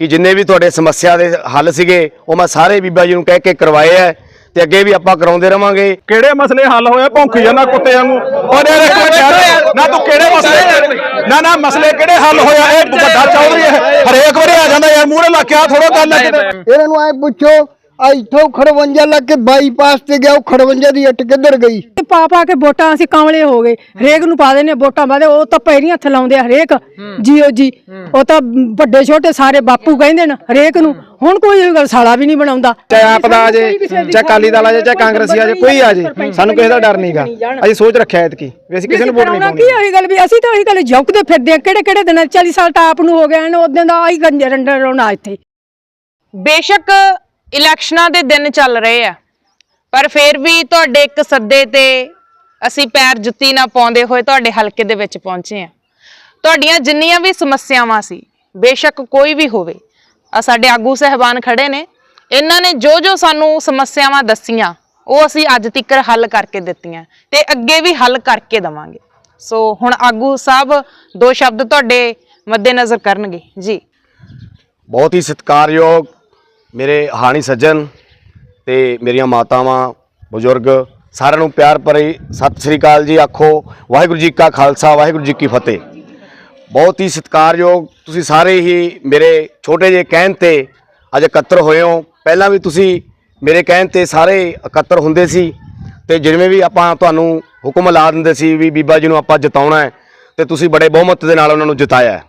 ਕਿ ਜਿੰਨੇ ਵੀ ਤੁਹਾਡੇ ਸਮੱਸਿਆ ਦੇ ਹੱਲ ਸੀਗੇ ਉਹ ਮੈਂ ਸਾਰੇ ਬੀਬਾ ਜੀ ਨੂੰ ਕਹਿ ਕੇ ਕਰਵਾਏ ਆ ਤੇ ਅੱਗੇ ਵੀ ਆਪਾਂ ਕਰਾਉਂਦੇ ਰਵਾਂਗੇ। ਕਿਹੜੇ ਮਸਲੇ ਹੱਲ ਹੋਏ ਭੌਂਕ ਜਾਂਦਾ ਕੁੱਤੇ ਵਾਂਗੂ। ਔਰ ਇਹ ਦੇਖੋ ਯਾਰ ਨਾ ਤੂੰ ਕਿਹੜੇ ਮਸਲੇ ਨਾ ਨਾ ਮਸਲੇ ਕਿਹੜੇ ਹੱਲ ਹੋਇਆ ਇਹ ਵੱਡਾ ਚੌਧਰੀ ਹੈ। ਹਰੇਕ ਵਾਰੀ ਆ ਜਾਂਦਾ ਯਾਰ ਮੂਹਰੇ ਲਾ ਕੇ ਆ ਥੋੜਾ ਗੱਲ ਇਹਨਾਂ ਨੂੰ ਐ ਪੁੱਛੋ ਆ ਇੱਥੋਂ ਖੜਵੰਜਾ ਲੱਗ ਕੇ ਬਾਈਪਾਸ ਤੇ ਗਿਆ ਉਹ ਖੜਵੰਜਾ ਦੀ ਇੱਟ ਕਿੱਧਰ ਗਈ? ਤੇ ਪਾ ਪਾ ਕੇ ਵੋਟਾਂ ਅਸੀਂ ਕਾਂਵਲੇ ਹੋ ਗਏ। ਹਰੇਕ ਨੂੰ ਪਾ ਦਿੰਦੇ ਵੋਟਾਂ ਪਾਦੇ ਉਹ ਤਾਂ ਪੈਰੀਆਂ ਹੱਥ ਲਾਉਂਦੇ ਆ ਹਰੇਕ। ਜੀਓ ਜੀ ਉਹ ਤਾਂ ਵੱਡੇ ਛੋਟੇ ਸਾਰੇ ਬਾਪੂ ਕਹਿੰਦੇ ਨੇ ਹਰੇਕ ਨੂੰ। ਹੁਣ ਕੋਈ ਇਹ ਗੱਲ ਸਾਲਾ ਵੀ ਨਹੀਂ ਬਣਾਉਂਦਾ। ਚਾਹੇ ਆਪ ਦਾ ਆ ਜੇ ਚਾਹੇ ਅਕਾਲੀ ਦਲ ਆ ਜੇ ਚਾਹੇ ਕਾਂਗਰਸੀ ਆ ਜੇ ਕੋਈ ਆ ਜੇ। ਸਾਨੂੰ ਕਿਸੇ ਦਾ ਡਰ ਨਹੀਂਗਾ ਅਸੀਂ ਸੋਚ ਰੱਖਿਆ ਐਤਕੀ ਵੀ ਅਸੀਂ ਕਿਸੇ ਨੂੰ ਵੋਟ ਨਹੀਂ ਪਾਉਣੀ। ਕੀ ਹੋਈ ਗੱਲ ਵੀ ਅਸੀਂ ਤਾਂ ਉਹੀ ਗੱਲ ਜੌਕਦੇ ਫਿਰਦੇ ਆ ਕਿਹੜੇ ਕਿਹੜੇ ਦਿਨ 40 ਸਾਲ ਤਾਂ ਆਪ ਨੂੰ ਹੋ ਗਏ ਨੇ ਉਦੋਂ ਦਾ ਆਹੀ ਗੰਜੇ ਰੰਡਰ ਰੋਣਾ ਇੱਥੇ। ਬੇਸ਼ੱਕ ਇਲੈਕਸ਼ਨਾਂ ਦੇ ਦਿਨ ਚੱਲ ਰਹੇ ਆ। ਪਰ ਫਿਰ ਵੀ ਤੁਹਾਡੇ ਇੱਕ ਸੱਦੇ ਤੇ ਅਸੀਂ ਪੈਰ ਜੁੱਤੀ ਨਾ ਪਾਉਂਦੇ ਹੋਏ ਤੁਹਾਡੇ ਹਲਕੇ ਦੇ ਵਿੱਚ ਪਹੁੰਚੇ ਆ। ਤੁਹਾਡੀਆਂ ਜਿੰਨੀਆਂ ਵੀ ਸਮੱਸਿਆਵਾਂ ਸੀ, ਬੇਸ਼ੱਕ ਕੋਈ ਵੀ ਹੋਵੇ ਆ ਸਾਡੇ ਆਗੂ ਸਹਿਬਾਨ ਖੜੇ ਨੇ, ਇਹਨਾਂ ਨੇ ਜੋ ਜੋ ਸਾਨੂੰ ਸਮੱਸਿਆਵਾਂ ਦੱਸੀਆਂ, ਉਹ ਅਸੀਂ ਅੱਜ ਤੱਕ ਹੱਲ ਕਰਕੇ ਦਿੱਤੀਆਂ ਤੇ ਅੱਗੇ ਵੀ ਹੱਲ ਕਰਕੇ ਦਵਾਂਗੇ। ਸੋ ਹੁਣ ਆਗੂ ਸਾਹਿਬ, ਦੋ ਸ਼ਬਦ ਤੁਹਾਡੇ ਮੱਦੇਨਜ਼ਰ ਕਰਨਗੇ। ਜੀ। ਬਹੁਤ ਹੀ ਸਤਿਕਾਰਯੋਗ ਮੇਰੇ ਹਾਣੀ ਸੱਜਣ ਤੇ ਮੇਰੀਆਂ ਮਾਤਾਵਾਂ, ਬਜ਼ੁਰਗ, ਸਾਰਿਆਂ ਨੂੰ ਪਿਆਰ ਭਰੀ ਸਤਿ ਸ੍ਰੀ ਅਕਾਲ ਜੀ ਆਖੋ। ਵਾਹਿਗੁਰੂ ਜੀ ਕਾ ਖਾਲਸਾ, ਵਾਹਿਗੁਰੂ ਜੀ ਕੀ ਫਤਿਹ। ਬਹੁਤ ਹੀ ਸਤਿਕਾਰਯੋਗ ਤੁਸੀਂ ਸਾਰੇ ਹੀ ਮੇਰੇ ਛੋਟੇ ਜਿਹੇ ਕਹਿਣ ਤੇ ਅੱਜ ਇਕੱਤਰ ਹੋਏ ਹੋ। ਪਹਿਲਾਂ ਵੀ ਤੁਸੀਂ ਮੇਰੇ ਕਹਿਣ ਤੇ ਸਾਰੇ ਇਕੱਤਰ ਹੁੰਦੇ ਸੀ ਤੇ ਜਿਵੇਂ ਵੀ ਆਪਾਂ ਤੁਹਾਨੂੰ ਹੁਕਮ ਲਾ ਦਿੰਦੇ ਸੀ ਵੀ ਬੀਬਾ ਜੀ ਨੂੰ ਆਪਾਂ ਜਿਤਾਉਣਾ ਹੈ ਤੇ ਤੁਸੀਂ ਬੜੇ ਬਹੁਮਤ ਦੇ ਨਾਲ ਉਹਨਾਂ ਨੂੰ ਜਿਤਾਇਆ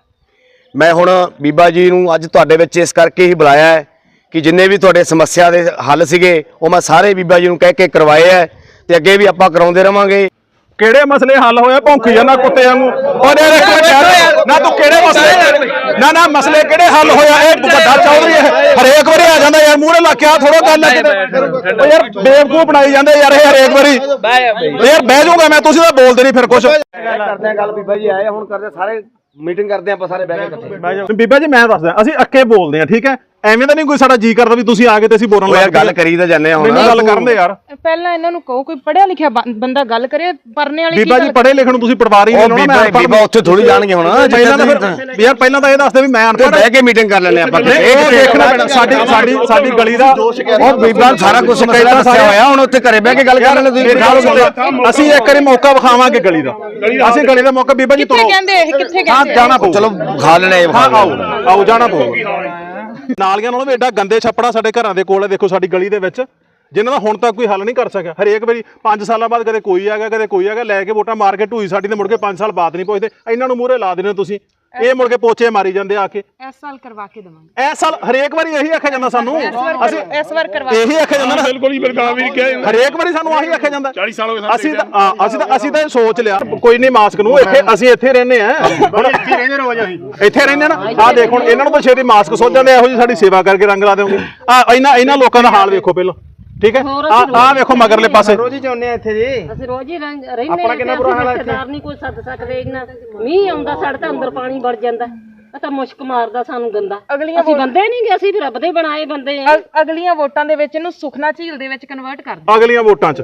ਮੈਂ ਹੁਣ ਬੀਬਾ ਜੀ ਨੂੰ ਅੱਜ ਤੁਹਾਡੇ ਵਿੱਚ ਇਸ ਕਰਕੇ ਹੀ ਬੁਲਾਇਆ ਹੈ ਕਿ ਜਿੰਨੇ ਵੀ ਤੁਹਾਡੇ ਸਮੱਸਿਆ ਦੇ ਹੱਲ ਸੀਗੇ ਉਹ ਮੈਂ ਸਾਰੇ ਬੀਬਾ ਜੀ ਨੂੰ ਕਹਿ ਕੇ ਕਰਵਾਏ ਹੈ ਤੇ ਅੱਗੇ ਵੀ ਆਪਾਂ ਕਰਾਉਂਦੇ ਰਵਾਂਗੇ। ਕਿਹੜੇ ਮਸਲੇ ਹੱਲ ਹੋਏ ਭੌਂਕ ਜਾਂਦਾ ਕੁੱਤੇ ਵਾਂਗੂ ਯਾਰ। ਨਾ ਤੂੰ ਕਿਹੜੇ ਮਸਲੇ ਨਾ ਨਾ ਮਸਲੇ ਕਿਹੜੇ ਹੱਲ ਹੋਇਆ ਇਹ ਵੱਡਾ ਚੌਧਰੀ ਹੈ। ਹਰੇਕ ਵਾਰੀ ਆ ਜਾਂਦਾ ਯਾਰ ਮੂਹਰੇ ਲਾ ਕੇ ਆ ਥੋੜਾ ਗੱਲ ਉਹ ਯਾਰ ਬੇਵਕੂਫ ਬਣਾਈ ਜਾਂਦੇ ਯਾਰ ਇਹ ਹਰੇਕ ਵਾਰੀ। ਯਾਰ ਬਹਿ ਜਾਊਗਾ ਮੈਂ ਤੁਸੀਂ ਤਾਂ ਬੋਲਦੇ ਨਹੀਂ ਫਿਰ ਕੁਝ ਕਰਦੇ ਆ ਗੱਲ ਬੀਬਾ ਜੀ ਆਏ ਹੁਣ ਕਰਦੇ ਸਾਰੇ ਮੀਟਿੰਗ ਕਰਦੇ ਆਪਾਂ ਸਾਰੇ ਬਹਿ ਕੇ ਇਕੱਠੇ। ਬੀਬਾ ਜੀ ਮੈਂ ਦੱਸਦਾ ਅਸੀਂ ਅੱਕੇ ਬੋਲਦੇ ਆ ਠੀਕ ਹੈ? ਐਵੇਂ ਤਾਂ ਨਹੀਂ ਕੋਈ ਸਾਡਾ ਜੀ ਕਰਦਾ ਵੀ ਤੁਸੀਂ ਆ ਗਏ ਤੇ ਅਸੀਂ ਬੋਲਣ ਉਹ ਯਾਰ ਲੱਗ ਗੱਲ ਕਰੀ ਤਾਂ ਜਾਂਦੇ ਆ ਹੁਣ। ਮੈਨੂੰ ਗੱਲ ਕਰਨ ਦੇ ਯਾਰ। ਪਹਿਲਾਂ ਇਹਨਾਂ ਨੂੰ ਕਹੋ ਕੋਈ ਪੜਿਆ ਲਿਖਿਆ ਬੰ- ਬੰਦਾ ਗੱਲ ਕਰੇ ਪਰਨੇ ਵਾਲੀ ਬੀਬਾ ਜੀ ਪੜ੍ਹੇ ਲਿਖਣ ਨੂੰ ਤੁਸੀਂ ਪਟਵਾਰੀ ਉਹ ਨੇ ਬੀਬਾ ਬੀਬਾ ਉੱਥੇ ਥੋੜੀ ਜਾਣਗੇ ਹੁਣ। ਪਹਿਲਾਂ ਤਾਂ ਫਿਰ ਯਾਰ ਪਹਿਲਾਂ ਤਾਂ ਇਹ ਦੱਸਦੇ ਵੀ ਮੈਂ ਤੇ ਅਨਪੜ੍ਹ ਬਹਿ ਕੇ ਮੀਟਿੰਗ ਕਰ ਲੈਣੇ ਆਪਾਂ। ਨਹੀਂ, ਉਹ ਦੇਖਣਾ ਪੈਣਾ ਸਾਡੀ ਸਾਡੀ ਸਾਡੀ ਗਲੀ ਦਾ ਉਹ ਬੀਬਾ ਸਾਰਾ ਕੁਝ ਕਹਿਤਾ ਦੱਸਿਆ ਹੋਇਆ ਹੁਣ ਉੱਥੇ ਘਰੇ ਬਹਿ ਕੇ ਗੱਲ ਕਰ ਲੈਣੇ। ਤੁਸੀਂ ਅਸੀਂ ਇੱਕ ਵਾਰੀ ਮੌਕਾ ਵਿਖਾਵਾਂਗੇ ਗਲੀ ਦਾ। ਅਸੀਂ ਗਲੀ ਦਾ ਮੌਕਾ ਬੀਬਾ ਜੀ ਕਿੱਥੇ ਤੁਰੋ। ਕਹਿੰਦੇ ਇਹ? ਕਿੱਥੇ ਹਾਂ ਕਹਿੰਦੇ ਜਾਣਾ ਪਊ। ਚਲੋ ਖਾ ਲੈਣੇ ਹਾਂ ਆਓ ਆਓ ਜਾਣਾ ਪਊਗਾ ਨਾਲੀਆਂ ਨਾਲੋਂ ਵੀ ਐਡਾ ਗੰਦੇ ਛੱਪੜਾ ਸਾਡੇ ਘਰਾਂ ਦੇ ਕੋਲ ਹੈ ਦੇਖੋ ਸਾਡੀ ਗਲੀ ਦੇ ਵਿੱਚ। ਜਿਨ੍ਹਾਂ ਦਾ ਹੁਣ ਤੱਕ ਕੋਈ ਹੱਲ ਨਹੀਂ ਕਰ ਸਕਿਆ। ਹਰੇਕ ਵਾਰੀ 5 ਸਾਲਾਂ ਬਾਅਦ ਕਦੇ ਕੋਈ ਆ ਗਿਆ ਕਦੇ ਕੋਈ ਆ ਗਿਆ ਲੈ ਕੇ ਵੋਟਾਂ ਮਾਰ ਕੇ ਢੂਈ ਸਾਡੀ ਤੇ ਮੁੜ ਕੇ 5 ਸਾਲ ਬਾਅਦ ਨਹੀਂ ਪੁੱਛਦੇ। ਇਹਨਾਂ ਨੂੰ ਮੂਹਰੇ ਲਾ ਦੇਣੇ ਤੁਸੀਂ। ਇਹ ਮੁੜ ਕੇ ਪੋਚੇ ਮਾਰੀ ਜਾਂਦੇ ਆ ਕੇ। ਇਸ ਸਾਲ ਕਰਵਾ ਕੇ ਦਵਾਂਗੇ। ਐ ਸਾਲ ਹਰੇਕ ਵਾਰੀ ਇਹੀ ਆਖਿਆ ਜਾਂਦਾ ਸਾਨੂੰ। ਅਸੀਂ ਇਸ ਵਾਰ ਕਰਵਾ ਇਹੀ ਆਖਿਆ ਜਾਂਦਾ ਨਾ। ਬਿਲਕੁਲ ਹੀ ਬਿਲਕੁਲ ਵੀ ਕਿਹਾ ਹਰੇਕ ਵਾਰੀ ਸਾਨੂੰ ਆਹੀ ਆਖਿਆ ਜਾਂਦਾ। 40 ਸਾਲ ਹੋ ਗਏ ਅਸੀਂ ਤਾਂ ਅਸੀਂ ਤਾਂ ਅਸੀਂ ਤਾਂ ਇਹ ਸੋਚ ਲਿਆ। ਕੋਈ ਨਹੀਂ ਮਾਸਕ ਨੂੰ ਇੱਥੇ ਅਸੀਂ ਇੱਥੇ ਰਹਿੰਦੇ ਆ। ਹੁਣ ਇੱਥੇ ਰਹਿੰਦੇ ਰੋਜ਼ ਅਸੀਂ। ਇੱਥੇ ਰਹਿੰਦੇ ਨਾ। ਆਹ ਦੇਖ ਹੁਣ ਇਹਨਾਂ ਨੂੰ ਤਾਂ ਛੇਤੀ ਮਾਸਕ ਸੋਚ ਜਾਂਦੇ ਇਹੋ ਜੀ ਸਾਡੀ ਸੇਵਾ ਕਰਕੇ ਰੰਗ ਲਾ ਦਿਓਗੇ। ਆ ਇਹਨਾਂ ਇਹਨਾਂ ਲੋਕਾਂ ਦਾ ਹਾਲ ਵੇਖੋ ਪਹਿਲਾਂ। ਠੀਕ ਹੈ? ਆ ਆ ਵੇਖੋ ਮਗਰਲੇ ਪਾਸੇ। ਰੋਜ਼ ਹੀ ਚਾਹੁੰਦੇ ਆ ਇੱਥੇ ਜੀ। ਅਸੀਂ ਰੋਜ਼ ਹੀ ਰਹਿੰ- ਰਹਿੰਦੇ ਹਾਂ ਕਿੰਨਾ ਬੁਰਾ ਹਾਲ ਹੈ ਇੱਥੇ? ਨਹੀਂ ਕੋਈ ਸੱਦ ਸਕਦੇ ਇਹਨਾਂ ਮੀਂਹ ਆਉਂਦਾ ਸਾਡੇ ਤਾਂ ਅੰਦਰ ਪਾਣੀ ਵੜ ਜਾਂਦਾ। ਇਹ ਤਾਂ ਮੁਸ਼ਕ ਮਾਰਦਾ ਸਾਨੂੰ ਗੰਦਾ। ਅਗਲੀਆਂ ਅਸੀਂ ਬੰਦੇ ਨਹੀਂ ਗਏ ਅਸੀਂ ਵੀ ਰੱਬ ਦੇ ਬਣਾਏ ਬੰਦੇ ਆ। ਅਗ- ਅਗਲੀਆਂ ਵੋਟਾਂ ਦੇ ਵਿੱਚ ਇਹਨੂੰ ਸੁਖਨਾ ਝੀਲ ਦੇ ਵਿੱਚ ਕਨਵਰਟ ਕਰ ਦਿਓ। ਅਗਲੀਆਂ ਵੋਟਾਂ 'ਚ।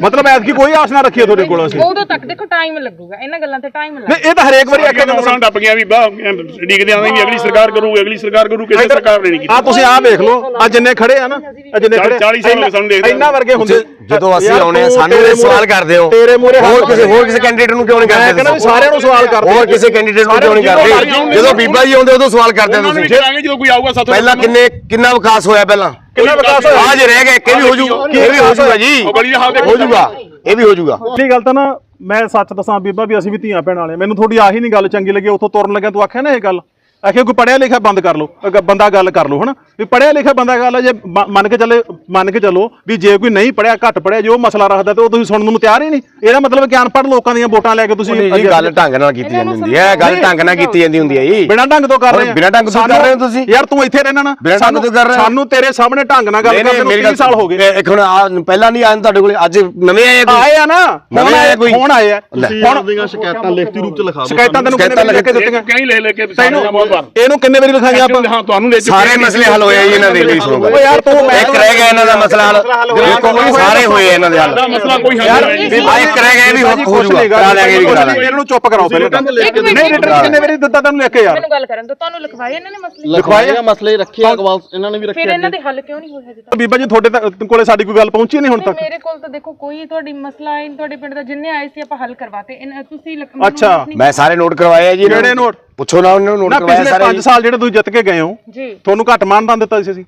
ਮਤਲਬ ਐਤਕੀ ਕੋਈ ਆਸ ਨਾ ਰੱਖੀਏ ਤੁਹਾਡੇ ਕੋਲ ਅਸੀਂ। ਉਦੋਂ ਤੱਕ ਦੇਖੋ ਟਾਈਮ ਲੱਗੂਗਾ। ਇਹਨਾਂ ਗੱਲਾਂ ਤੇ ਟਾਈਮ ਲੱਗੂਗਾ ਨਹੀਂ ਇਹ ਤਾਂ ਹਰੇਕ ਵਾਰੀ ਆਖਿਆ ਜਾਂਦਾ ਉਹਨਾਂ ਟੱਪ ਗਿਆ ਵੀ ਬਾਹ ਡਿੱਗਦੇ ਆਂਦੇ ਵੀ ਅਗਲੀ ਸਰਕਾਰ ਕਰੂਗੀ ਅਗਲੀ ਸਰਕਾਰ ਕਰੂ ਕਿਸੇ ਸਰਕਾਰ ਨੇ ਨਹੀਂ ਕੀਤੀ। ਆ ਤੁਸੀਂ ਆ ਵੇਖ ਲਓ ਆ ਜਿੰਨੇ ਖੜੇ ਆ ਨਾ ਆ ਜਿੰਨੇ ਖੜੇ 40 ਸਾਲ ਹੋ ਗਏ ਸਾਨੂੰ ਦੇਖਦੇ ਇੰਨਾ ਵਰਗੇ ਹੁੰਦੇ ਜਦੋਂ ਅਸੀਂ ਆਉਣੇ ਆ ਸਾਨੂੰ ਇਹ ਸਵਾਲ ਕਰਦੇ ਹੋ। ਤੇਰੇ ਮੂਹਰੇ ਹੋਰ ਕਿਸੇ ਹੋਰ ਕਿਸੇ ਕੈਂਡੀਡੇਟ ਨੂੰ ਕਿਉਂ ਨਹੀਂ ਮੈਂ ਕਰਦੇ ਕਹਿੰਦਾ ਵੀ ਸਾਰਿਆਂ ਨੂੰ ਸਵਾਲ ਕਰਦੇ ਹੋਰ ਕਿਸੇ ਕੈਂਡੀਡੇਟ ਨੂੰ ਕਿਉਂ ਨਹੀਂ ਕਰਦੇ? ਜਦੋਂ ਬੀਬਾ ਜੀ ਆਉਂਦੇ ਉਦੋਂ ਸਵਾਲ ਕਰਦੇ ਤੁਸੀਂ ਕਰਾਂਗੇ ਜਦੋਂ ਕੋਈ ਆਊਗਾ ਸਾਥੋਂ ਪਹਿਲਾਂ ਕਿੰਨੇ ਕਿੰਨਾ ਵਿਕਾਸ ਹੋਇਆ ਪਹਿਲਾਂ? ਕਿੰਨਾ ਵਿਕਾਸ ਹੋਇਆ? ਆ ਜੇ ਰਹਿ ਗਏ ਇਹ ਵੀ ਹੋ ਜੂਗਾ ਇਹ ਵੀ ਹੋ ਜੂਗਾ ਜੀ। ਹੋ ਜੂਗਾ ਇਹ ਵੀ ਹੋ ਜੂਗਾ। ਇਹ ਗੱਲ ਤਾਂ ਨਾ ਮੈਂ ਸੱਚ ਦੱਸਾਂ ਬੀਬਾ ਵੀ ਅਸੀਂ ਵੀ ਧੀਆਂ ਭੈਣਾਂ ਵਾਲੇ। ਮੈਨੂੰ ਥੋੜੀ ਆਹੀ ਨਹੀਂ ਗੱਲ ਚੰਗੀ ਲੱਗੀ ਉੱਥੋਂ ਤੁਰਨ ਲੱਗਿਆ ਤੂੰ ਆਖਿਆ ਨਾ ਇਹ ਗੱਲ? ਆਖਿਆ ਕੋਈ ਪੜਿਆ ਲਿਖਿਆ ਬੰਦ ਕਰ ਲਓ ਅਗਰ ਬੰਦਾ ਗੱਲ ਕਰ ਲਓ ਹਨਾ? ਵੀ ਪੜਿਆ ਲਿਖਿਆ ਬੰਦਾ ਗੱਲ ਹੈ, ਜੇ ਮ- ਮੰਨ ਕੇ ਚੱਲੇ ਮੰਨ ਕੇ ਚੱਲੋ ਵੀ ਜੇ ਕੋਈ ਨਹੀਂ ਪੜਿਆ ਘੱਟ ਪੜਿਆ ਜੇ ਉਹ ਮਸਲਾ ਰੱਖਦਾ ਤੇ ਉਹ ਤੁਸੀਂ ਸੁਣਨ ਨੂੰ ਤਿਆਰ ਹੀ ਨਹੀਂ। ਇਹਦਾ ਮਤਲਬ ਕਿ ਅਨਪੜ੍ਹ ਲੋਕਾਂ ਦੀਆਂ ਵੋਟਾਂ ਲੈ ਕੇ ਤੁਸੀਂ ਜੀ ਗੱਲ ਢੰਗ ਨਾਲ ਕੀਤੀ ਜਾਂਦੀ ਹੁੰਦੀ ਹੈ ਗੱਲ ਢੰਗ ਨਾਲ ਕੀਤੀ ਜਾਂਦੀ ਹੁੰਦੀ ਹੈ ਜੀ। ਬਿਨਾਂ ਢੰਗ ਤੋਂ ਕਰ ਰਹੇ ਹੋਰ ਬਿਨਾਂ ਢੰਗ ਤੋਂ ਕਰ ਰਹੇ ਹੋ ਤੁਸੀਂ? ਯਾਰ ਤੂੰ ਇੱਥੇ ਰਹਿਣਾ ਨਾ। ਬਿਨਾਂ ਢੰਗ ਤੋਂ ਕਰ ਰਹੇ ਹੋ? ਸਾਨੂੰ ਤੇਰੇ ਸਾਹਮਣੇ ਢੰਗ ਨਾਲ ਗੱਲ ਕਰਦੇ ਨੂੰ ਮੇਰੀ 30 ਗੱਲ ਸਾਲ ਹੋ ਗਏ। ਇਹ- ਇੱਕ ਹੁਣ ਆ ਪਹਿਲਾਂ ਨਹੀਂ ਆਏ ਤੁਹਾਡੇ ਕੋਲ ਅੱਜ ਨਵੇਂ ਆਏ ਆ ਕੋਈ? ਆਏ ਆ ਨਾ। ਨਵੇਂ ਆਏ ਕੋਈ? ਹੁਣ ਆਏ ਆ। ਹੁਣ ਸ਼ਿਕਾਇਤਾਂ ਲਿਖਤੀ ਰੂਪ ਚ ਲਿਖਾ ਦਿਓ ਸ਼ਿਕਾਇਤਾਂ ਤੈਨੂੰ ਕਿਹਨੇ ਲਿਖ ਕੇ ਦਿੱਤੀਆਂ? ਕਹੀਂ ਲੈ ਲੈ ਕੇ ਤੈਨੂੰ ਪਰ ਇਹਨੂੰ ਕਿੰਨੇ ਵਾਰੀ ਲਿਖਾਈਆਂ ਆਪਾਂ? ਹਾਂ ਤੁਹਾਨੂੰ ਦੇ ਸਾਰੇ ਮਸਲੇ ਹੱਲ ਹੋਏ ਜੀ ਇਹਨਾਂ ਦੇ ਵੀ ਸੁਣੋ ਓ ਯਾਰ ਤੂੰ ਮੈਂ ਇੱਕ ਰਹਿ ਗਿਆ ਇਹਨਾਂ ਦਾ ਮਸਲਾ ਹੱਲ। ਦੇਖੋ ਸਾਰੇ ਹੋਏ ਇਹਨਾਂ ਦੇ ਹੱਲ। ਦਾ ਮਸਲਾ ਕੋਈ ਹੱਲ ਨਹੀਂ। ਹੈ ਆ ਇੱਕ ਰਹਿ ਗਿਆ ਇਹ ਵੀ। ਹੋ ਹੋ ਜਾਊਗਾ ਕਰਾ ਲਿਆਂਗੇ ਵੀ ਕਰਾ ਲਾਂਗੇ ਇਹਨਾਂ ਨੂੰ ਚੁੱਪ ਕਰਾਓ ਪਹਿਲਾਂ ਨਹੀਂ ਰਿਟਰਨ ਕਿੰਨੇ ਵਾਰੀ ਦਿੱਤਾ ਤੈਨੂੰ ਲਿਖ ਕੇ ਯਾਰ? ਮੈਨੂੰ ਗੱਲ ਕਰਨ ਦੋ ਤੁਹਾਨੂੰ ਲਿਖਵਾਏ ਇਹਨਾਂ ਨੇ ਮਸਲੇ? ਲਿਖਵਾਏ ਮਸਲੇ ਰੱਖੇ ਅਗਵਾਲ ਇਹਨਾਂ ਨੇ ਵੀ ਫਿਰ ਇਹਨਾਂ ਦੇ ਹੱਲ ਕਿਉਂ ਨਹੀਂ ਹੋਏ ਹਜੇ ਤੱਕ? ਬੀਬਾ ਜੀ ਤੁਹਾਡੇ ਤੱਕ ਕੋਲੇ ਸਾਡੀ ਕੋਈ ਗੱਲ ਪਹੁੰਚੀ ਨਹੀਂ ਹੁਣ ਤੱਕ? ਮੇਰੇ ਕੋਲ ਤਾਂ ਦੇਖੋ ਕੋਈ ਤੁਹਾਡੀ ਮਸਲਾ ਆਇਆ ਨਹੀਂ ਤੁਹਾਡੇ ਪਿੰਡ ਦਾ ਜਿੰਨੇ ਆਏ ਸੀ ਆਪਾਂ ਹੱਲ ਕਰਵਾਤੇ। ਇਹਨਾਂ- ਤੁਸੀਂ ਅੱਛਾ। ਮੈਂ ਸਾਰੇ ਨੋਟ ਕਰਵਾਏ ਆ ਜੀ। ਕਿਹੜੇ ਨੋਟ? ਪੁੱਛੋ ਨਾ ਉਹਨਾਂ ਨੂੰ ਨੋਟ ਨਾ ਕਰਵਾਇਆ ਪਿਛਲੇ ਸਾਰੇ 5 ਸਾਲ ਜਿਹੜੇ ਤੁਸੀਂ ਜਿੱਤ ਕੇ ਗਏ ਹੋ ਜੀ। ਤੁਹਾਨੂੰ ਘੱਟ ਮਾਨਦਾਨ ਦਿੱਤਾ ਸੀ ਅਸੀਂ।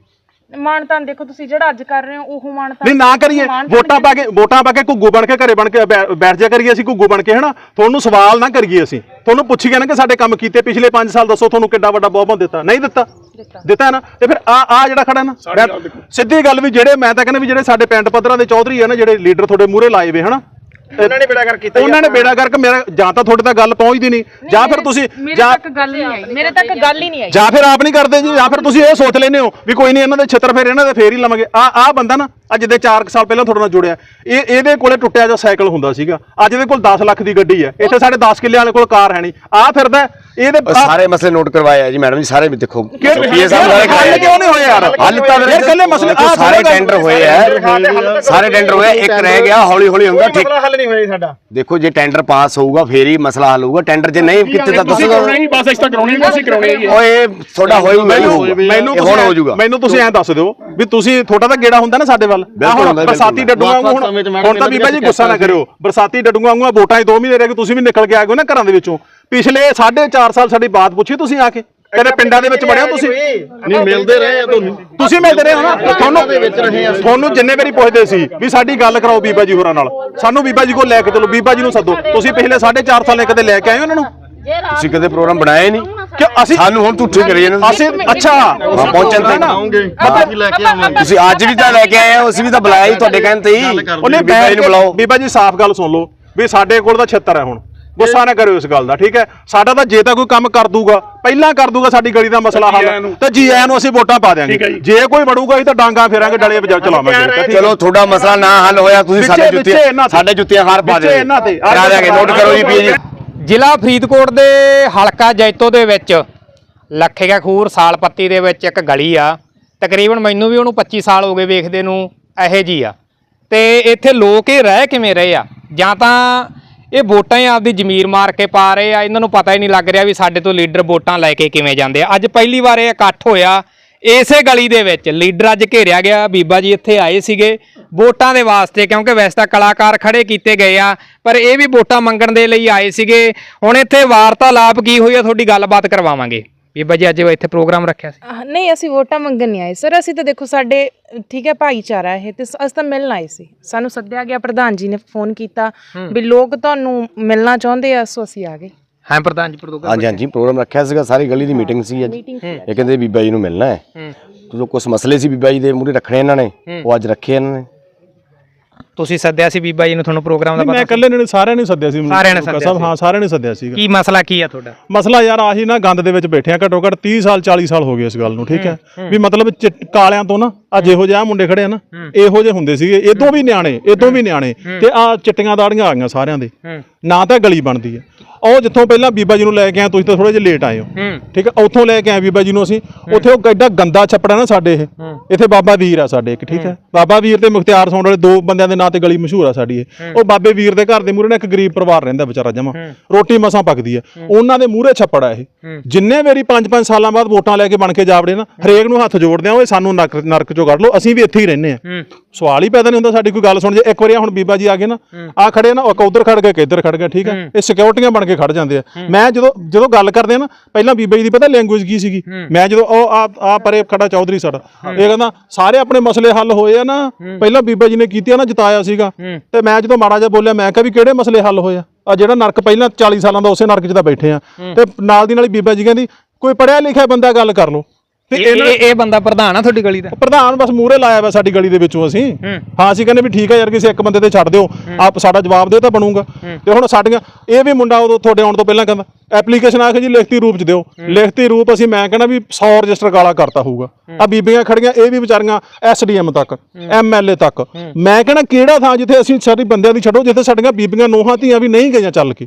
ਮਾਨਤਾਨ ਦੇਖੋ ਤੁਸੀਂ ਜਿਹੜਾ ਅੱਜ ਕਰ ਰਹੇ ਹੋ ਉਹ ਮਾਨਤਾਨ ਨਹੀਂ ਨਾ ਕਰੀਏ। ਵੋਟਾਂ ਪਾ ਕੇ ਵੋਟਾਂ ਪਾ ਕੇ ਘੁੱਗੂ ਬਣ ਕੇ ਘਰੇ ਬਣ ਕੇ ਬੈਠ ਜਾ ਕਰੀਏ ਅਸੀਂ ਘੁੱਗੂ ਬਣ ਕੇ ਹਨਾ? ਤੁਹਾਨੂੰ ਸਵਾਲ ਨਾ ਕਰੀਏ ਅਸੀਂ। ਤੁਹਾਨੂੰ ਪੁੱਛੀਏ ਨਾ ਕਿ ਸਾਡੇ ਕੰਮ ਕੀਤੇ ਪਿਛਲੇ 5 ਸਾਲ ਦੱਸੋ ਤੁਹਾਨੂੰ ਕਿੱਡਾ ਵੱਡਾ ਬਹੁਮਤ ਦਿੱਤਾ। ਨਹੀਂ ਦਿੱਤਾ। ਦਿੱਤਾ। ਹੈ ਨਾ। ਤੇ ਫਿਰ ਆ ਆ ਜਿਹੜਾ ਖੜਾ ਨਾ ਸਿੱਧੀ ਗੱਲ ਵੀ ਜਿਹੜੇ ਮੈਂ ਤਾਂ ਕਹਿੰਦਾ ਵੀ ਜਿਹੜੇ ਸਾਡੇ ਪਿੰਡ ਪੱਧਰਾਂ ਦੇ ਚੌਧਰੀ ਆ ਨਾ ਜਿਹੜੇ ਲੀਡਰ ਤੁਹਾਡੇ ਮੂਹਰੇ ਲਾਏ ਵੇ ਹਨਾ? ਉਹਨਾਂ ਨੇ ਬੇੜਾ ਕਰ ਕੀਤਾ ਉਹਨਾਂ ਨੇ ਬੇੜਾ ਕਰਕੇ ਮੇਰਾ ਜਾਂ ਤਾਂ ਤੁਹਾਡੇ ਤੱਕ ਗੱਲ ਪਹੁੰਚਦੀ ਨਹੀਂ। ਜਾਂ ਫਿਰ ਤੁਸੀਂ ਮੇਰੇ ਜਾਂ ਤੱਕ ਗੱਲ ਨਹੀਂ ਆਈ। ਮੇਰੇ ਤੱਕ ਗੱਲ ਹੀ ਨਹੀਂ ਆਈ। ਜਾਂ ਫਿਰ ਆਪ ਨਹੀਂ ਕਰਦੇ ਜੀ ਜਾਂ ਫਿਰ ਤੁਸੀਂ ਇਹ ਸੋਚ ਲੈਂਦੇ ਹੋ ਵੀ ਕੋਈ ਨਹੀਂ ਇਹਨਾਂ ਦੇ ਛਿੱਤਰ ਫੇਰ ਇਹਨਾਂ ਦੇ ਫੇਰ ਹੀ ਲਵਾਂਗੇ। ਆ ਆ ਬੰਦਾ ਨਾ ਅੱਜ ਦੇ 4 ਸਾਲ ਪਹਿਲਾਂ ਤੁਹਾਡੇ ਨਾਲ ਜੁੜਿਆ ਇਹ ਇਹਦੇ ਕੋਲੇ ਟੁੱਟਿਆ ਜਿਹਾ ਸਾਈਕਲ ਹੁੰਦਾ ਸੀਗਾ। ਅੱਜ ਇਹਦੇ ਕੋਲ 10 ਲੱਖ ਦੀ ਗੱਡੀ ਹੈ। ਇੱਥੇ ਸਾਡੇ 10 ਕਿੱਲੇ ਵਾਲੇ ਕੋਲ ਕਾਰ ਹੈ ਨਹੀਂ। ਆ ਫਿਰਦਾ ਇਹਦੇ ਉਹ ਸਾਰੇ ਮਸਲੇ ਨੋਟ ਕਰਵਾਏ ਆ ਜੀ ਮੈਡਮ ਜੀ ਸਾਰੇ ਵੀ ਦੇਖੋ। ਪੀਏ ਸਾਹਿਬ ਸਾਰੇ ਹੱਲ ਕਰਾਏ ਕਿਉਂ ਨਹੀਂ ਹੋਏ ਯਾਰ? ਹੱਲ ਤਾਂ ਯਾਰ ਕੱਲੇ ਮਸਲੇ ਆਹ ਸਾਰੇ ਟੈਂਡਰ ਹੋਏ ਆ। ਸਾਰੇ ਟੈਂਡਰ ਹੋਏ ਆ, ਇੱਕ ਰਹਿ ਗਿਆ ਹੌਲੀ ਹੌਲੀ ਹੋਊਗਾ ਠੀਕ। ਹੱਲ ਨਹੀਂ ਹੋਇਆ ਜੀ ਸਾਡਾ। ਦੇਖੋ ਜੇ ਟੈਂਡਰ ਪਾਸ ਹੋਊਗਾ ਫੇਰ ਹੀ ਮਸਲਾ ਹੱਲ ਹੋਊਗਾ। ਟੈਂਡਰ ਜੇ ਨਹੀਂ ਕਿਤੇ ਤਾਂ ਤੁਸੀਂ ਦੱਸੋ ਕਰਾਉਣਾ ਹੀ ਬਸ ਅਸੀਂ ਤਾਂ ਕਰਾਉਣੇ ਹੀ ਅਸੀਂ ਕਰਾਉਣੇ ਹੀ ਹੈ। ਓਏ ਤੁਹਾਡਾ ਹੋਊਗਾ ਹੀ ਹੋਊਗਾ। ਮੈਨੂੰ ਹੁਣ ਹੋ ਜਾਊਗਾ ਮੈਨੂੰ ਤੁਸੀਂ ਐਂ ਦੱਸ ਦਿਓ ਵੀ ਤੁਸੀਂ ਤੁਹਾਡਾ ਤਾਂ ਗੇੜਾ ਹੁੰਦਾ ਨਾ ਸਾਡੇ ਵੱਲ। ਹੁਣ ਹੁੰਦਾ, ਬਰਸਾਤੀ। ਡੱਡੂਆਂ ਵਾਂਗੂ 'ਚ ਹੁਣ ਹੁਣ ਤਾਂ ਬੀਬਾ ਜੀ ਗੁੱਸਾ ਨਾ ਕਰਿਓ। ਬਰਸਾਤੀ ਡੱਡੂਆਂ ਵਾਂਗੂ ਆ ਵੋਟਾਂ ਹੀ 2 ਮਹੀਨੇ ਰਹਿ ਗਏ ਤੁਸੀਂ ਵੀ ਨਿਕਲ ਕੇ ਆ ਗਏ ਨਾ ਘਰਾਂ ਦੇ ਵਿੱਚੋਂ। ਪਿਛਲੇ 4.5 ਸਾਲ ਸਾਡੀ ਬਾਤ ਪੁੱਛੀ ਤੁਸੀਂ ਆ ਕੇ? ਕਦੇ ਪਿੰਡਾਂ ਦੇ ਵਿੱਚ ਵੜਿਓ ਤੁਸੀਂ? ਨਹੀਂ ਮਿਲਦੇ ਰਹੇ ਆ ਤੁਹਾਨੂੰ। ਤੁਸੀਂ ਮਿਲਦੇ ਰਹੇ ਹੋ ਨਾ? ਤੁਹਾਨੂੰ ਤੁਹਾਨੂੰ ਜਿੰਨੇ ਵਾਰੀ ਪੁੱਛਦੇ ਸੀ ਵੀ ਸਾਡੀ ਗੱਲ ਕਰਾਓ ਬੀਬਾ ਜੀ ਹੋਰਾਂ ਨਾਲ। ਸਾਨੂੰ ਬੀਬਾ ਜੀ ਕੋਲ ਲੈ ਕੇ ਚਲੋ ਬੀਬਾ ਜੀ ਨੂੰ ਸੱਦੋ। ਤੁਸੀਂ ਪਿਛਲੇ 4.5 ਸਾਲ ਨੇ ਕਦੇ ਲੈ ਕੇ ਆਏ ਹੋ ਉਹਨਾਂ ਨੂੰ? ਤੁਸੀਂ ਕਦੇ ਪ੍ਰੋਗਰਾਮ ਬਣਾਇਆ ਹੀ ਨਹੀਂ। ਕਿ ਅਸੀਂ ਸਾਨੂੰ ਹੁਣ ਝੂਠੇ ਕਰੀ ਜਾਂਦੇ ਤੁਸੀਂ। ਅਸੀਂ ਅੱਛਾ। ਹਾਂ, ਪਹੁੰਚਣ ਤੇ ਆਉਂਗੇ। ਅਸੀਂ ਲੈ ਕੇ ਆਵਾਂਗੇ। ਤੁਸੀਂ ਅੱਜ ਵੀ ਤਾਂ ਲੈ ਕੇ ਆਏ ਹੋ ਅਸੀਂ ਵੀ ਤਾਂ ਬੁਲਾਇਆ ਹੀ ਤੁਹਾਡੇ ਕਹਿਣ ਤੇ ਹੀ। ਉਹਨੇ ਬੀਬਾ ਜੀ ਨੂੰ ਬੁਲਾਓ। ਬੀਬਾ ਜੀ ਸਾਫ਼ ਗੱਲ ਸੁਣ ਲਓ ਵੀ ਸਾਡੇ ਕੋਲ ਤਾਂ 76 ਹੈ ਹੁਣ। ਗੁੱਸਾ ਨਾ ਕਰਿਓ ਇਸ ਗੱਲ ਦਾ ਠੀਕ ਹੈ ਸਾਡਾ ਤਾਂ ਜੇ ਤਾਂ ਕੋਈ ਕੰਮ ਕਰ ਦੂਗਾ ਪਹਿਲਾਂ ਕਰ ਦੂਗਾ ਸਾਡੀ ਗਲੀ ਦਾ ਮਸਲਾ ਹੱਲ। ਤਾਂ ਜੀ ਆਇਆਂ ਨੂੰ ਅਸੀਂ ਵੋਟਾਂ ਪਾ ਦਿਆਂਗੇ ਜੀ। ਕੋਈ ਵੜੂਗਾ ਅਸੀਂ ਤਾਂ ਡਾਂਗਾ ਫੇਰਾਂਗੇ ਡਲੇ ਵਜਾ ਚਲਾਵਾਂਗੇ? ਚਲੋ ਤੁਹਾਡਾ ਮਸਲਾ ਨਾ ਹੱਲ ਹੋਇਆ ਤੁਸੀਂ ਸਾਡੇ ਜੁੱਤੀਆਂ। ਸਾਡੇ ਜੁੱਤੀਆਂ ਹਾਰ ਪਾ ਵਿੱਚੇ ਦੇ ਇਹਨਾਂ ਤੇ। ਦਿਆਂਗੇ ਨੋਟ ਕਰੋ ਜੀ ਪੀਏ ਜੀ ਜ਼ਿਲ੍ਹਾ ਫਰੀਦਕੋਟ ਦੇ ਹਲਕਾ ਜੈਤੋ ਦੇ ਵਿੱਚ ਲੱਖੇਗਾ ਖੂਰ ਸਾਲਪੱਤੀ ਦੇ ਵਿੱਚ ਇੱਕ ਗਲੀ ਆ ਤਕਰੀਬਨ ਮੈਨੂੰ ਵੀ ਉਹਨੂੰ 25 ਸਾਲ ਹੋ ਗਏ ਵੇਖਦੇ ਨੂੰ ਇਹੋ ਜੀ ਆ ਤੇ ਇੱਥੇ ਲੋਕ ਇਹ ਰਹਿ ਕਿਵੇਂ ਰਹੇ ਆ ਜਾਂ ਤਾਂ ਇਹ ਵੋਟਾਂ ਹੀ ਆਪਦੀ ਜ਼ਮੀਰ ਮਾਰ ਕੇ ਪਾ ਰਹੇ ਆ। ਇਹਨਾਂ ਨੂੰ ਪਤਾ ਹੀ ਨਹੀਂ ਲੱਗ ਰਿਹਾ ਵੀ ਸਾਡੇ ਤੋਂ ਲੀਡਰ ਵੋਟਾਂ ਲੈ ਕੇ ਕਿਵੇਂ ਜਾਂਦੇ ਆ। ਅੱਜ ਪਹਿਲੀ ਵਾਰ ਇਹ ਇਕੱਠ ਹੋਇਆ ਇਸੇ ਗਲੀ ਦੇ ਵਿੱਚ। ਲੀਡਰ ਅੱਜ ਘੇਰਿਆ ਗਿਆ। ਬੀਬਾ ਜੀ ਇੱਥੇ ਆਏ ਸੀਗੇ ਵੋਟਾਂ ਦੇ ਵਾਸਤੇ, ਕਿਉਂਕਿ ਵੈਸੇ ਤਾਂ ਕਲਾਕਾਰ ਖੜੇ ਕੀਤੇ ਗਏ ਆ, ਪਰ ਇਹ ਵੀ ਵੋਟਾਂ ਮੰਗਣ ਦੇ ਲਈ ਆਏ ਸੀਗੇ। ਹੁਣ ਇੱਥੇ ਵਾਰਤਾਲਾਪ ਕੀ ਹੋਈ ਆ, ਤੁਹਾਡੀ ਗੱਲਬਾਤ ਕਰਵਾਵਾਂਗੇ। ਬੀਬਾ ਜੀ ਅੱਜ ਇੱਥੇ ਪ੍ਰੋਗਰਾਮ ਰੱਖਿਆ ਸੀ। ਨਹੀਂ ਅਸੀਂ ਵੋਟਾਂ ਮੰਗਣ ਨਹੀਂ ਆਏ। ਸਰ ਅਸੀਂ ਤਾਂ ਦੇਖੋ ਸਾਡੇ ਠੀਕ ਹੈ ਭਾਈਚਾਰਾ ਇਹ ਤੇ ਅਸੀਂ ਤਾਂ ਮਿਲਣ ਆਏ ਸੀ। ਸਾਨੂੰ ਸੱਦਿਆ ਗਿਆ ਪ੍ਰਧਾਨ ਜੀ ਨੇ ਫੋਨ ਕੀਤਾ ਵੀ ਲੋਕ ਤੁਹਾਨੂੰ ਮਿਲਣਾ ਚਾਹੁੰਦੇ ਆ ਸੋ ਅਸੀਂ ਆ ਗਏ। ਹਾਂ ਪ੍ਰਧਾਨ ਜੀ ਪ੍ਰੋਗਰਾਮ ਹਾਂਜੀ ਹਾਂਜੀ ਪ੍ਰੋਗਰਾਮ ਰੱਖਿਆ ਸੀਗਾ ਸਾਰੀ ਗਲੀ ਦੀ ਮੀਟਿੰਗ ਸੀ ਅੱਜ। ਇਹ ਕਹਿੰਦੇ ਬੀਬਾ ਜੀ ਨੂੰ ਮਿਲਣਾ ਹੈ। ਜੋ ਕੁਝ ਮਸਲੇ ਸੀ ਬੀਬਾ ਜੀ ਦੇ ਮੂਹਰੇ ਰੱਖਣੇ ਇਹਨਾਂ ਨੇ ਉਹ ਅੱਜ ਰੱਖੇ ਇਹਨਾਂ ਨੇ। ਤੁਸੀਂ ਸੱਦਿਆ ਸੀ ਬੀਬਾ ਜੀ ਨੂੰ ਤੁਹਾਨੂੰ ਪ੍ਰੋਗਰਾਮ ਦਾ ਮੈਂ ਇਕੱਲੇ ਨੇ ਸਾਰਿਆਂ ਨੇ ਸੱਦਿਆ ਸੀ ਸਾਰਿਆਂ ਨੇ ਸੱਦਿਆ ਹਾਂ ਸਾਰਿਆਂ ਨੇ ਸੱਦਿਆ ਸੀਗਾ। ਕੀ ਮਸਲਾ ਕੀ ਆ ਤੁਹਾਡਾ? ਮਸਲਾ ਯਾਰ ਆਹੀ ਨਾ ਗੰਦ ਦੇ ਵਿੱਚ ਬੈਠੇ ਆ ਘੱਟੋ ਘੱਟ 30 ਸਾਲ 40 ਸਾਲ ਹੋ ਗਏ ਇਸ ਗੱਲ ਨੂੰ ਠੀਕ ਹੈ? ਵੀ ਮਤਲਬ ਕਾਲਿਆਂ ਤੋਂ ਨਾ ਅੱਜ ਇਹੋ ਜਿਹੇ ਮੁੰਡੇ ਖੜੇ ਆ ਨਾ ਇਹੋ ਜਿਹੇ ਹੁੰਦੇ ਸੀਗੇ ਇਦੋਂ ਵੀ ਨਿਆਣੇ ਇਦੋਂ ਵੀ ਨਿਆਣੇ ਤੇ ਆ ਚਿੱਟੀਆਂ ਦਾੜੀਆਂ ਆ ਗਈਆਂ ਸਾਰਿਆਂ ਦੇ। ਨਾ ਤਾਂ ਗਲੀ ਬਣਦੀ ਹੈ। ਉਹ ਜਿੱਥੋਂ ਪਹਿਲਾਂ ਬੀਬਾ ਜੀ ਨੂੰ ਲੈ ਕੇ ਆਏ ਤੁਸੀਂ ਤਾਂ ਥੋੜੇ ਜਿਹਾ ਲੇਟ ਆਏ ਹੋ। ਠੀਕ ਹੈ ਉੱਥੋਂ ਲੈ ਕੇ ਆਏ ਬੀਬਾ ਜੀ ਨੂੰ ਅਸੀਂ। ਉੱਥੇ ਉਹ ਐਡਾ ਗੰਦਾ ਛੱਪੜਾ ਨਾ ਸਾਡੇ ਇਹ। ਇੱਥੇ ਬਾਬਾ ਵੀਰ ਆ ਸਾਡੇ ਇੱਕ ਠੀਕ ਹੈ। ਬਾਬਾ ਵੀਰ ਤੇ ਮੁਖਤਿਆਰ ਸੌਂਡ ਵਾਲੇ ਦੋ ਬੰਦਿਆਂ ਦੇ ਨਾਂ ਤੇ ਗਲੀ ਮਸ਼ਹੂਰ ਆ ਸਾਡੀ ਇਹ। ਉਹ ਬਾਬੇ ਵੀਰ ਦੇ ਘਰ ਦੇ ਮੂਹਰੇ ਨਾ ਇੱਕ ਗਰੀਬ ਪਰਿਵਾਰ ਰਹਿੰਦਾ ਵਿਚਾਰਾ ਜਮਾ। ਰੋਟੀ ਮਸਾਂ ਪੱਕਦੀ ਹੈ। ਉਹਨਾਂ ਦੇ ਮੂਹਰੇ ਛੱਪੜ ਆ ਇਹ ਜਿੰਨੇ ਵਾਰੀ 5-5 ਸਾਲਾਂ ਬਾਅਦ ਵੋਟਾਂ ਲੈ ਕੇ ਬਣ ਕੇ ਜਾਵੜੇ ਨਾ ਹਰੇਕ ਨੂੰ ਹੱਥ ਜੋੜਦੇ ਆ ਓਏ ਸਾਨੂੰ ਨਰਕ ਨਰਕ ਚੋਂ ਕੱਢ ਲਓ ਅਸੀਂ ਵੀ ਇੱਥੇ ਹੀ ਰਹਿੰਦੇ ਆ। ਸਵਾਲ ਹੀ ਪੈਦਾ ਨਹੀਂ ਹੁੰਦਾ ਸਾਡੀ ਕੋਈ ਗੱਲ ਸੁਣ ਜੇ ਇੱਕ ਵਾਰੀ ਹੁਣ ਬੀਬਾ ਜੀ ਆ ਗਏ ਨਾ ਆ ਖੜੇ ਨਾ ਉਹ ਉਧਰ ਖੜ ਗਏ ਕਿ ਇੱਧਰ ਖੜ ਗਏ ਠੀਕ ਹੈ। ਇਹ ਸਿਕਿਉਰਟੀਆਂ ਬਣ ਕੇ ਖੜ ਜਾਂਦੇ ਆ। ਮੈਂ ਜਦੋਂ ਜਦੋਂ ਗੱਲ ਕਰਦੇ ਆ ਨਾ ਪਹਿਲਾਂ ਬੀਬਾ ਜੀ ਦੀ ਪਤਾ ਲੈਂਗੁਏਜ ਕੀ ਸੀਗੀ? ਮੈਂ ਜਦੋਂ ਉਹ ਆ ਆ ਪਰੇ ਖੜਾ ਚੌਧਰੀ ਸਾਡਾ ਇਹ ਕਹਿੰਦਾ ਸਾਰੇ ਆਪਣੇ ਮਸਲੇ ਹੱਲ ਹੋਏ ਆ ਨਾ ਪਹਿਲਾਂ ਬੀਬਾ ਜੀ ਨੇ ਕੀਤੀਆਂ ਨਾ ਜਿਤਾਇਆ ਸੀਗਾ। ਤੇ ਮੈਂ ਜਦੋਂ ਮਾੜਾ ਜਿਹਾ ਬੋਲਿਆ ਮੈਂ ਕਿਹਾ ਵੀ ਕਿਹੜੇ ਮਸਲੇ ਹੱਲ ਹੋਏ ਆ? ਆ ਜਿਹੜਾ ਨਰਕ ਪਹਿਲਾਂ 40 ਸਾਲਾਂ ਦਾ ਉਸੇ ਨਰਕ 'ਚ ਤਾਂ ਬੈਠੇ ਆ। ਤੇ ਨਾਲ ਦੀ ਨਾਲ ਹੀ ਬੀਬਾ ਜੀ ਕਹਿੰਦੀ ਕੋਈ ਪੜਿਆ ਲਿਖਿਆ ਬੰਦਾ ਗੱਲ ਕਰ ਲਓ। ਤੇ ਇਹ ਇਹਨਾਂ ਇਹ- ਬੰਦਾ ਪ੍ਰਧਾਨ ਆ ਤੁਹਾਡੀ ਗਲੀ ਦਾ? ਪ੍ਰਧਾਨ ਬਸ ਮੂਹਰੇ ਲਾਇਆ ਵਾ ਸਾਡੀ ਗਲੀ ਦੇ ਵਿੱਚੋਂ ਅਸੀਂ। ਹਾਂ। ਅਸੀਂ ਕਹਿੰਦੇ ਵੀ ਠੀਕ ਹੈ ਯਾਰ ਕਿਸੇ ਇੱਕ ਬੰਦੇ ਤੇ ਛੱਡ ਦਿਓ। ਆਪ ਸਾਡਾ ਜਵਾਬ ਦਿਓ ਤਾਂ ਬਣੂਗਾ। ਤੇ ਹੁਣ ਸਾਡੀਆਂ ਇਹ ਵੀ ਮੁੰਡਾ ਉਦੋਂ ਤੁਹਾਡੇ ਆਉਣ ਤੋਂ ਪਹਿਲਾਂ ਕਹਿੰਦਾ ਐਪਲੀਕੇਸ਼ਨ ਆ ਕੇ ਜੀ ਲਿਖਤੀ ਰੂਪ ਚ ਦਿਓ। ਲਿਖਤੀ ਰੂਪ ਅਸੀਂ ਮੈਂ ਕਹਿੰਦਾ ਵੀ 100 ਰਜਿਸਟਰ ਗਾਲਾ ਕਰਤਾ ਹੋਊਗਾ। ਆ ਬੀਬੀਆਂ ਖੜੀਆਂ ਇਹ ਵੀ ਵਿਚਾਰੀਆਂ ਐਸਡੀਐਮ ਤੱਕ ਐਮਐਲਏ ਤੱਕ। ਮੈਂ ਕਹਿੰਦਾ ਕਿਹੜਾ ਥਾਂ ਜਿੱਥੇ ਅਸੀਂ ਸਾਰੀ ਬੰਦਿਆਂ ਦੀ ਛੱਡੋ ਜਿੱਥੇ ਸਾਡੀਆਂ ਬੀਬੀਆਂ ਨੋਹਾਂ ਧੀਆਂ ਵੀ ਨਹੀਂ ਗਈਆਂ ਚੱਲ ਕੇ।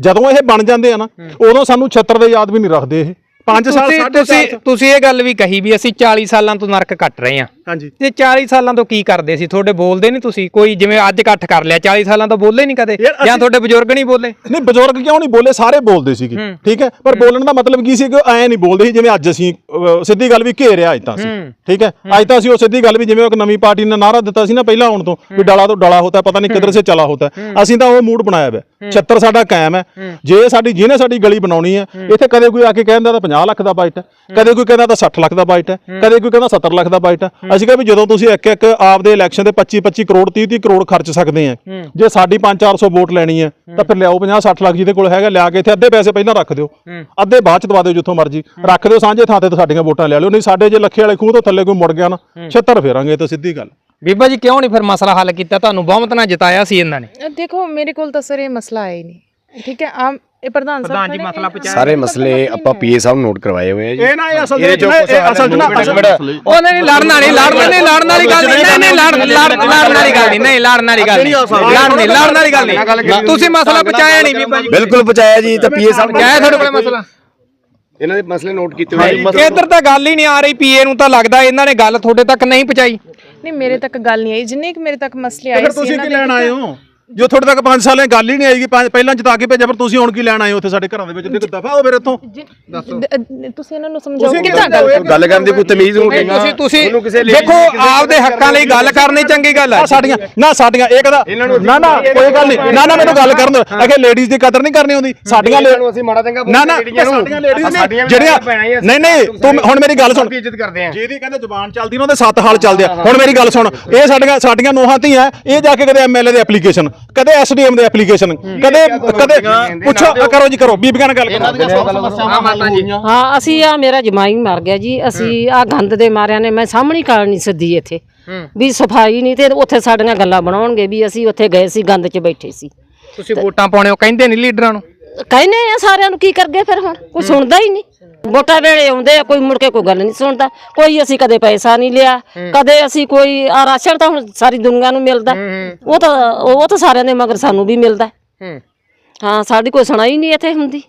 ਜਦੋਂ ਇਹ ਬਣ ਜਾਂਦੇ ਆ ਨਾ ਉਦੋਂ ਸਾਨੂੰ ਛੱਤਰ ਦੇ ਯਾਦ ਵੀ ਨਹੀਂ ਰੱਖਦੇ ਇਹ। 5 ਸਾਲ ਤੁਸੀਂ ਤੁਸੀਂ ਤੁਸੀਂ ਇਹ ਗੱਲ ਵੀ ਕਹੀ ਵੀ ਅਸੀਂ 40 ਸਾਲਾਂ ਤੋਂ ਨਰਕ ਕੱਟ ਰਹੇ ਹਾਂ। ਹਾਂਜੀ। ਤੇ 40 ਸਾਲਾਂ ਤੋਂ ਕੀ ਕਰਦੇ ਸੀ? ਤੁਹਾਡੇ ਬੋਲਦੇ ਨਹੀਂ ਤੁਸੀਂ? ਕੋਈ ਜਿਵੇਂ ਅੱਜ ਇਕੱਠ ਕਰ ਲਿਆ 40 ਸਾਲਾਂ ਤੋਂ ਬੋਲੇ ਨਹੀਂ ਕਦੇ? ਯਾਰ ਜਾਂ ਅਸੀਂ- ਤੁਹਾਡੇ ਬਜ਼ੁਰਗ ਨਹੀਂ ਬੋਲੇ? ਨਹੀਂ ਬਜ਼ੁਰਗ ਕਿਉਂ ਨਹੀਂ ਬੋਲੇ? ਸਾਰੇ ਬੋਲਦੇ ਸੀਗੇ। ਠੀਕ ਹੈ? ਪਰ ਬੋਲਣ ਦਾ ਮਤਲਬ ਕੀ ਸੀ ਕਿ ਐ ਨਹੀਂ ਬੋਲਦੇ ਸੀ ਜਿਵੇਂ ਅੱਜ ਅਸੀਂ ਅਹ, ਸਿੱਧੀ ਗੱਲ ਵੀ ਘੇਰਿਆ ਅੱਜ ਤਾਂ ਅਸੀਂ। ਠੀਕ ਹੈ? ਅੱਜ ਤਾਂ ਅਸੀਂ ਉਹ ਸਿੱਧੀ ਗੱਲ ਵੀ ਜਿਵੇਂ ਇੱਕ ਨਵੀਂ ਪਾਰਟੀ ਨੇ ਨਾਰਾ ਦਿੱਤਾ ਸੀ ਨਾ ਪਹਿਲਾਂ ਆਉਣ ਤੋਂ ਵੀ ਡਾਲਾ ਤੋਂ ਡਾਲਾ ਹੋਤਾ ਪਤਾ ਨਹੀਂ ਕਿੱਧਰ ਸੇ ਚਲਾ ਹੋਤਾ। ਅਸੀਂ ਤਾਂ ਉਹ ਮੂਡ ਬਣਾਇਆ ਹੋਇਆ। 76 ਸਾਡਾ ਕਾਇਮ ਹੈ। ਜੇ ਸਾਡੀ ਜਿਹਨੇ ਸਾਡੀ ਗਲੀ ਬਣਾਉਣੀ ਹੈ ਇੱਥੇ ਕਦੇ ਕੋਈ ਆ ਕੇ ਕਹਿੰਦਾ ਤਾਂ 50 ਲੱਖ ਦਾ ਬਜਟ ਹੈ। ਕਦੇ ਕੋਈ ਕਹਿੰਦਾ ਤਾਂ 60 ਲੱਖ ਦਾ ਬਜਟ ਹੈ। ਕਦੇ ਕੋਈ ਕਹਿੰਦਾ 70 ਲੱਖ ਦਾ ਬਜਟ ਹੈ। ਕਿਹਾ ਵੀ ਜਦੋਂ ਤੁਸੀਂ ਇੱਕ ਇੱਕ ਆਪਦੇ ਇਲੈਕਸ਼ਨ ਦੇ 25 25 ਕਰੋੜ 30 30 ਕਰੋੜ ਖਰਚ ਸਕਦੇ ਆ। ਜੇ ਸਾਡੀ 5 400 ਵੋਟ ਲੈਣੀ ਹੈ। ਤਾਂ ਫਿਰ ਲਿਆਓ 50 60 ਲੱਖ ਜਿਹਦੇ ਕੋਲ ਹੈਗਾ ਲਿਆ ਕੇ ਇੱਥੇ ਅੱਧੇ ਪੈਸੇ ਪਹਿਲਾਂ ਰੱਖ ਦਿਓ। ਅੱਧੇ ਬਾਅਦ ਚ ਦਵਾ ਦਿਓ ਜਿੱਥੋਂ ਮਰਜ਼ੀ। ਰੱਖ ਦਿਓ ਸਾਂਝੇ ਥਾਂ ਤੇ ਤਾਂ ਸਾਡੀਆਂ ਵੋਟਾਂ ਲੈ ਲਿਓ ਨਹੀਂ ਸਾਡੇ ਜੇ ਲੱਖੇ ਵਾਲੇ ਖੂਹ ਤੋਂ ਥੱਲੇ ਕੋਈ ਮੁੜ ਗਿਆ ਨਾ 76 ਫੇਰਾਂਗੇ ਇਹ ਤਾਂ ਸਿੱਧੀ ਗੱਲ। ਬੀਬਾ ਜੀ ਕਿਉਂ ਨਹੀਂ ਫਿਰ ਮਸਲਾ ਹੱਲ ਕੀਤਾ? ਤੁਹਾਨੂੰ ਬਹੁਮਤ ਨਾਲ ਜਿਤਾਇਆ ਸੀ ਇਹਨਾਂ ਨੇ। ਦੇਖੋ ਮੇਰੇ ਕੋਲ ਤਾਂ ਸਰ ਇਹ ਮਸਲਾ ਆਇਆ ਹੀ ਨਹੀਂ। ਠੀਕ ਹੈ ਆਮ ਇਹ ਪ੍ਰਧਾਨ ਸਾਹਿਬ ਪ੍ਰਧਾਨ ਜੀ ਮਸਲਾ ਪੁੱਛਿਆ ਸਾਰੇ ਮਸਲੇ ਆਪਾਂ ਪੀਏ ਸਾਹਿਬ ਨੂੰ ਨੋਟ ਕਰਵਾਏ ਹੋਏ ਆ ਜੀ। ਇਹ ਨਾ ਇਹ ਅਸਲ ਵਿੱਚ ਅਸਲ ਚ ਨਾ। ਉਹ ਨਹੀਂ ਲੜਨ ਵਾਲੀ ਲੜਨ ਨਹੀਂ ਲੜਨ ਵਾਲੀ ਗੱਲ ਨਹੀਂ ਨਹੀਂ ਨਹੀਂ ਲੜ ਲੜ ਲੜਨ ਵਾਲੀ ਗੱਲ ਨਹੀਂ ਨਹੀਂ ਲੜਨ ਵਾਲੀ ਗੱਲ ਨਹੀਂ। ਲੜਨ ਨਹੀਂ ਲੜਨ ਵਾਲੀ ਗੱਲ ਨਹੀਂ। ਤੁਸੀਂ ਮਸਲਾ ਪਹੁੰਚਾਇਆ ਨਹੀਂ ਜੀ ਬਿਲਕੁਲ ਪਹੁੰਚਾਇਆ ਜੀ ਤਾਂ ਪੀਏ ਸਾਹਿਬ ਕਿਆ ਹੈ ਤੁਹਾਡੇ ਕੋਲ ਮਸਲਾ? ਇਹਨਾਂ ਦੇ ਮਸਲੇ ਨੋਟ ਕੀਤੇ ਹੋਏ ਇੱਧਰ ਤਾਂ ਗੱਲ ਹੀ ਨਹੀਂ ਆ ਰਹੀ ਪੀਏ ਨੂੰ ਤਾਂ ਲੱਗਦਾ ਇਹਨਾਂ ਨੇ ਗੱਲ ਤੁਹਾਡੇ ਤੱਕ ਨਹੀਂ ਪਹੁੰਚਾਈ। ਨਹੀਂ ਮੇਰੇ ਤੱਕ ਗੱਲ ਨਹੀਂ ਆਈ। ਜਿੰਨੇ ਕਿ ਮੇਰੇ ਤੱਕ ਮਸਲੇ ਆਏ ਫਿਰ ਸੀ ਤੁਸੀਂ ਕੀ ਲੈਣ ਵਿੱਚ- ਆਏ ਹੋ? ਜੋ ਤੁਹਾਡੇ ਤੱਕ 5 ਸਾਲਾਂ ਦੀ ਗੱਲ ਹੀ ਨਹੀਂ ਆਏਗੀ ਪੰਜ- ਪਹਿਲਾਂ ਜਿਤਾ ਕੇ ਭੇਜਿਆ ਪਰ ਤੁਸੀਂ ਹੁਣ ਕੀ ਲੈਣ ਆਏ ਹੋ ਉੱਥੇ ਸਾਡੇ ਘਰਾਂ ਦੇ ਵਿੱਚ? ਤੇ ਦਫਾ ਹੋ ਫਿਰ ਇੱਥੋਂ? ਦ- ਤੁਸੀਂ ਇਹਨਾਂ ਨੂੰ ਸਮਝਾਓ ਤੁਸੀਂ ਕਿੱਦਾਂ ਗੱਲ ਗੱਲ ਕਰਨ ਦੀ ਕੋਈ ਤਮੀਜ਼ ਨਹੀਂ ਨਹੀਂ, ਤੁਸੀਂ ਤੁਸੀਂ ਦੇਖੋ ਆਪਦੇ ਹੱਕਾਂ ਲਈ ਗੱਲ ਕਰਨੀ ਚੰਗੀ ਗੱਲ ਹੈ ਆ ਸਾਡੀਆਂ ਨਾ ਸਾਡੀਆਂ ਇਹ ਕਹਦਾ ਨਾ ਨਾ ਕੋਈ ਗੱਲ ਨਹੀਂ। ਨਾ ਨਾ ਮੈਨੂੰ ਗੱਲ ਕਰਨ ਦਿਓ। ਅਗੇ ਲੇਡੀਜ਼ ਦੀ ਕਦਰ ਨਹੀਂ ਕਰਨੀ ਹੁੰਦੀ। ਸਾਡੀਆਂ ਲੇ- ਅਸੀਂ ਮਾੜਾ ਚੰਗਾ ਨਾ ਨਾ ਇਹ ਸਾਡੀਆਂ ਲੇਡੀਜ਼ ਨੇ। ਜਿਹੜੀਆਂ ਨਹੀਂ ਨਹੀਂ ਤੂੰ ਹੁਣ ਮੇਰੀ ਗੱਲ ਸੁਣ। ਇੱਜ਼ਤ ਕਰਦੇ ਆ। ਜਿਹਦੀ ਕਹਿੰਦੇ ਜ਼ੁਬਾਨ ਚੱਲਦੀ ਨਾ ਉਹਦੇ ਸੱਤ ਹਾਲ ਚੱਲਦੇ ਆ। ਹੁਣ ਮੇਰੀ ਗੱਲ ਸੁਣ। ਇਹ ਸਾਡੀਆਂ ਸਾਡੀਆਂ ਨੋਹਾਂ ਧੀਆਂ ਇਹ ਜਾ ਕੇ ਕਦੇ ਐਮਐਲਏ ਦੇ ਐਪਲੀਕੇਸ਼ਨ ਕਦੇ ਐਸਡੀਐਮ ਦੇ ਐਪਲੀਕੇਸ਼ਨ ਕਦੇ ਕਦੇ ਪੁੱਛੋ ਕਰੋ ਜੀ ਕਰੋ ਬੀਬੀਆਂ ਨਾਲ ਗੱਲ ਕਰੋ। ਹਾਂ ਮਾਤਾ ਜੀ। ਹਾਂ ਅਸੀਂ ਆ ਮੇਰਾ ਜਮਾਈ ਮਰ ਗਿਆ ਜੀ। ਅਸੀਂ ਆ ਗੰਦ ਦੇ ਮਾਰਿਆਂ ਨੇ ਮੈਂ ਸਾਹਮਣੀ ਕਾਲ ਨਹੀਂ ਸੱਦੀ ਇੱਥੇ। ਵੀ ਸਫ਼ਾਈ ਨਹੀਂ ਤੇ ਉੱਥੇ ਸਾਡੀਆਂ ਗੱਲਾਂ ਬਣਾਉਣਗੇ ਵੀ ਅਸੀਂ ਉੱਥੇ ਗਏ ਸੀ ਗੰਦ 'ਚ ਬੈਠੇ ਸੀ। ਤੁਸੀਂ ਵੋਟਾਂ ਪਾਉਣੇ ਹੋ ਕਹਿੰਦੇ ਨਹੀਂ ਲੀਡਰਾਂ ਨੂੰ? ਕਹਿੰਦੇ ਆ ਸਾਰਿਆਂ ਨੂੰ ਕੀ ਕਰਗੇ ਫਿਰ ਹੁਣ? ਕੋਈ ਸੁਣਦਾ ਹੀ ਨਹੀਂ। ਵੋਟਾਂ ਵੇਲੇ ਆਉਂਦੇ ਆ ਕੋਈ ਮੁੜ ਕੇ ਕੋਈ ਗੱਲ ਨਹੀਂ ਸੁਣਦਾ। ਕੋਈ ਅਸੀਂ ਕਦੇ ਪੈਸਾ ਨਹੀਂ ਲਿਆ ਕਦੇ ਅਸੀਂ ਕੋਈ ਆ ਰਾਸ਼ਨ ਤਾਂ ਹੁਣ ਸਾਰੀ ਦੁਨੀਆ ਨੂੰ ਮਿਲਦਾ। ਉਹ ਤਾਂ ਉਹ ਤਾਂ ਸਾਰਿਆਂ ਦੇ ਮਗਰ ਸਾਨੂੰ ਵੀ ਮਿਲਦਾ। ਹੂੰ। ਹਾਂ ਸਾਡੀ ਕੋਈ ਸੁਣਾਈ ਨਹੀਂ ਇੱਥੇ ਹੁੰਦੀ।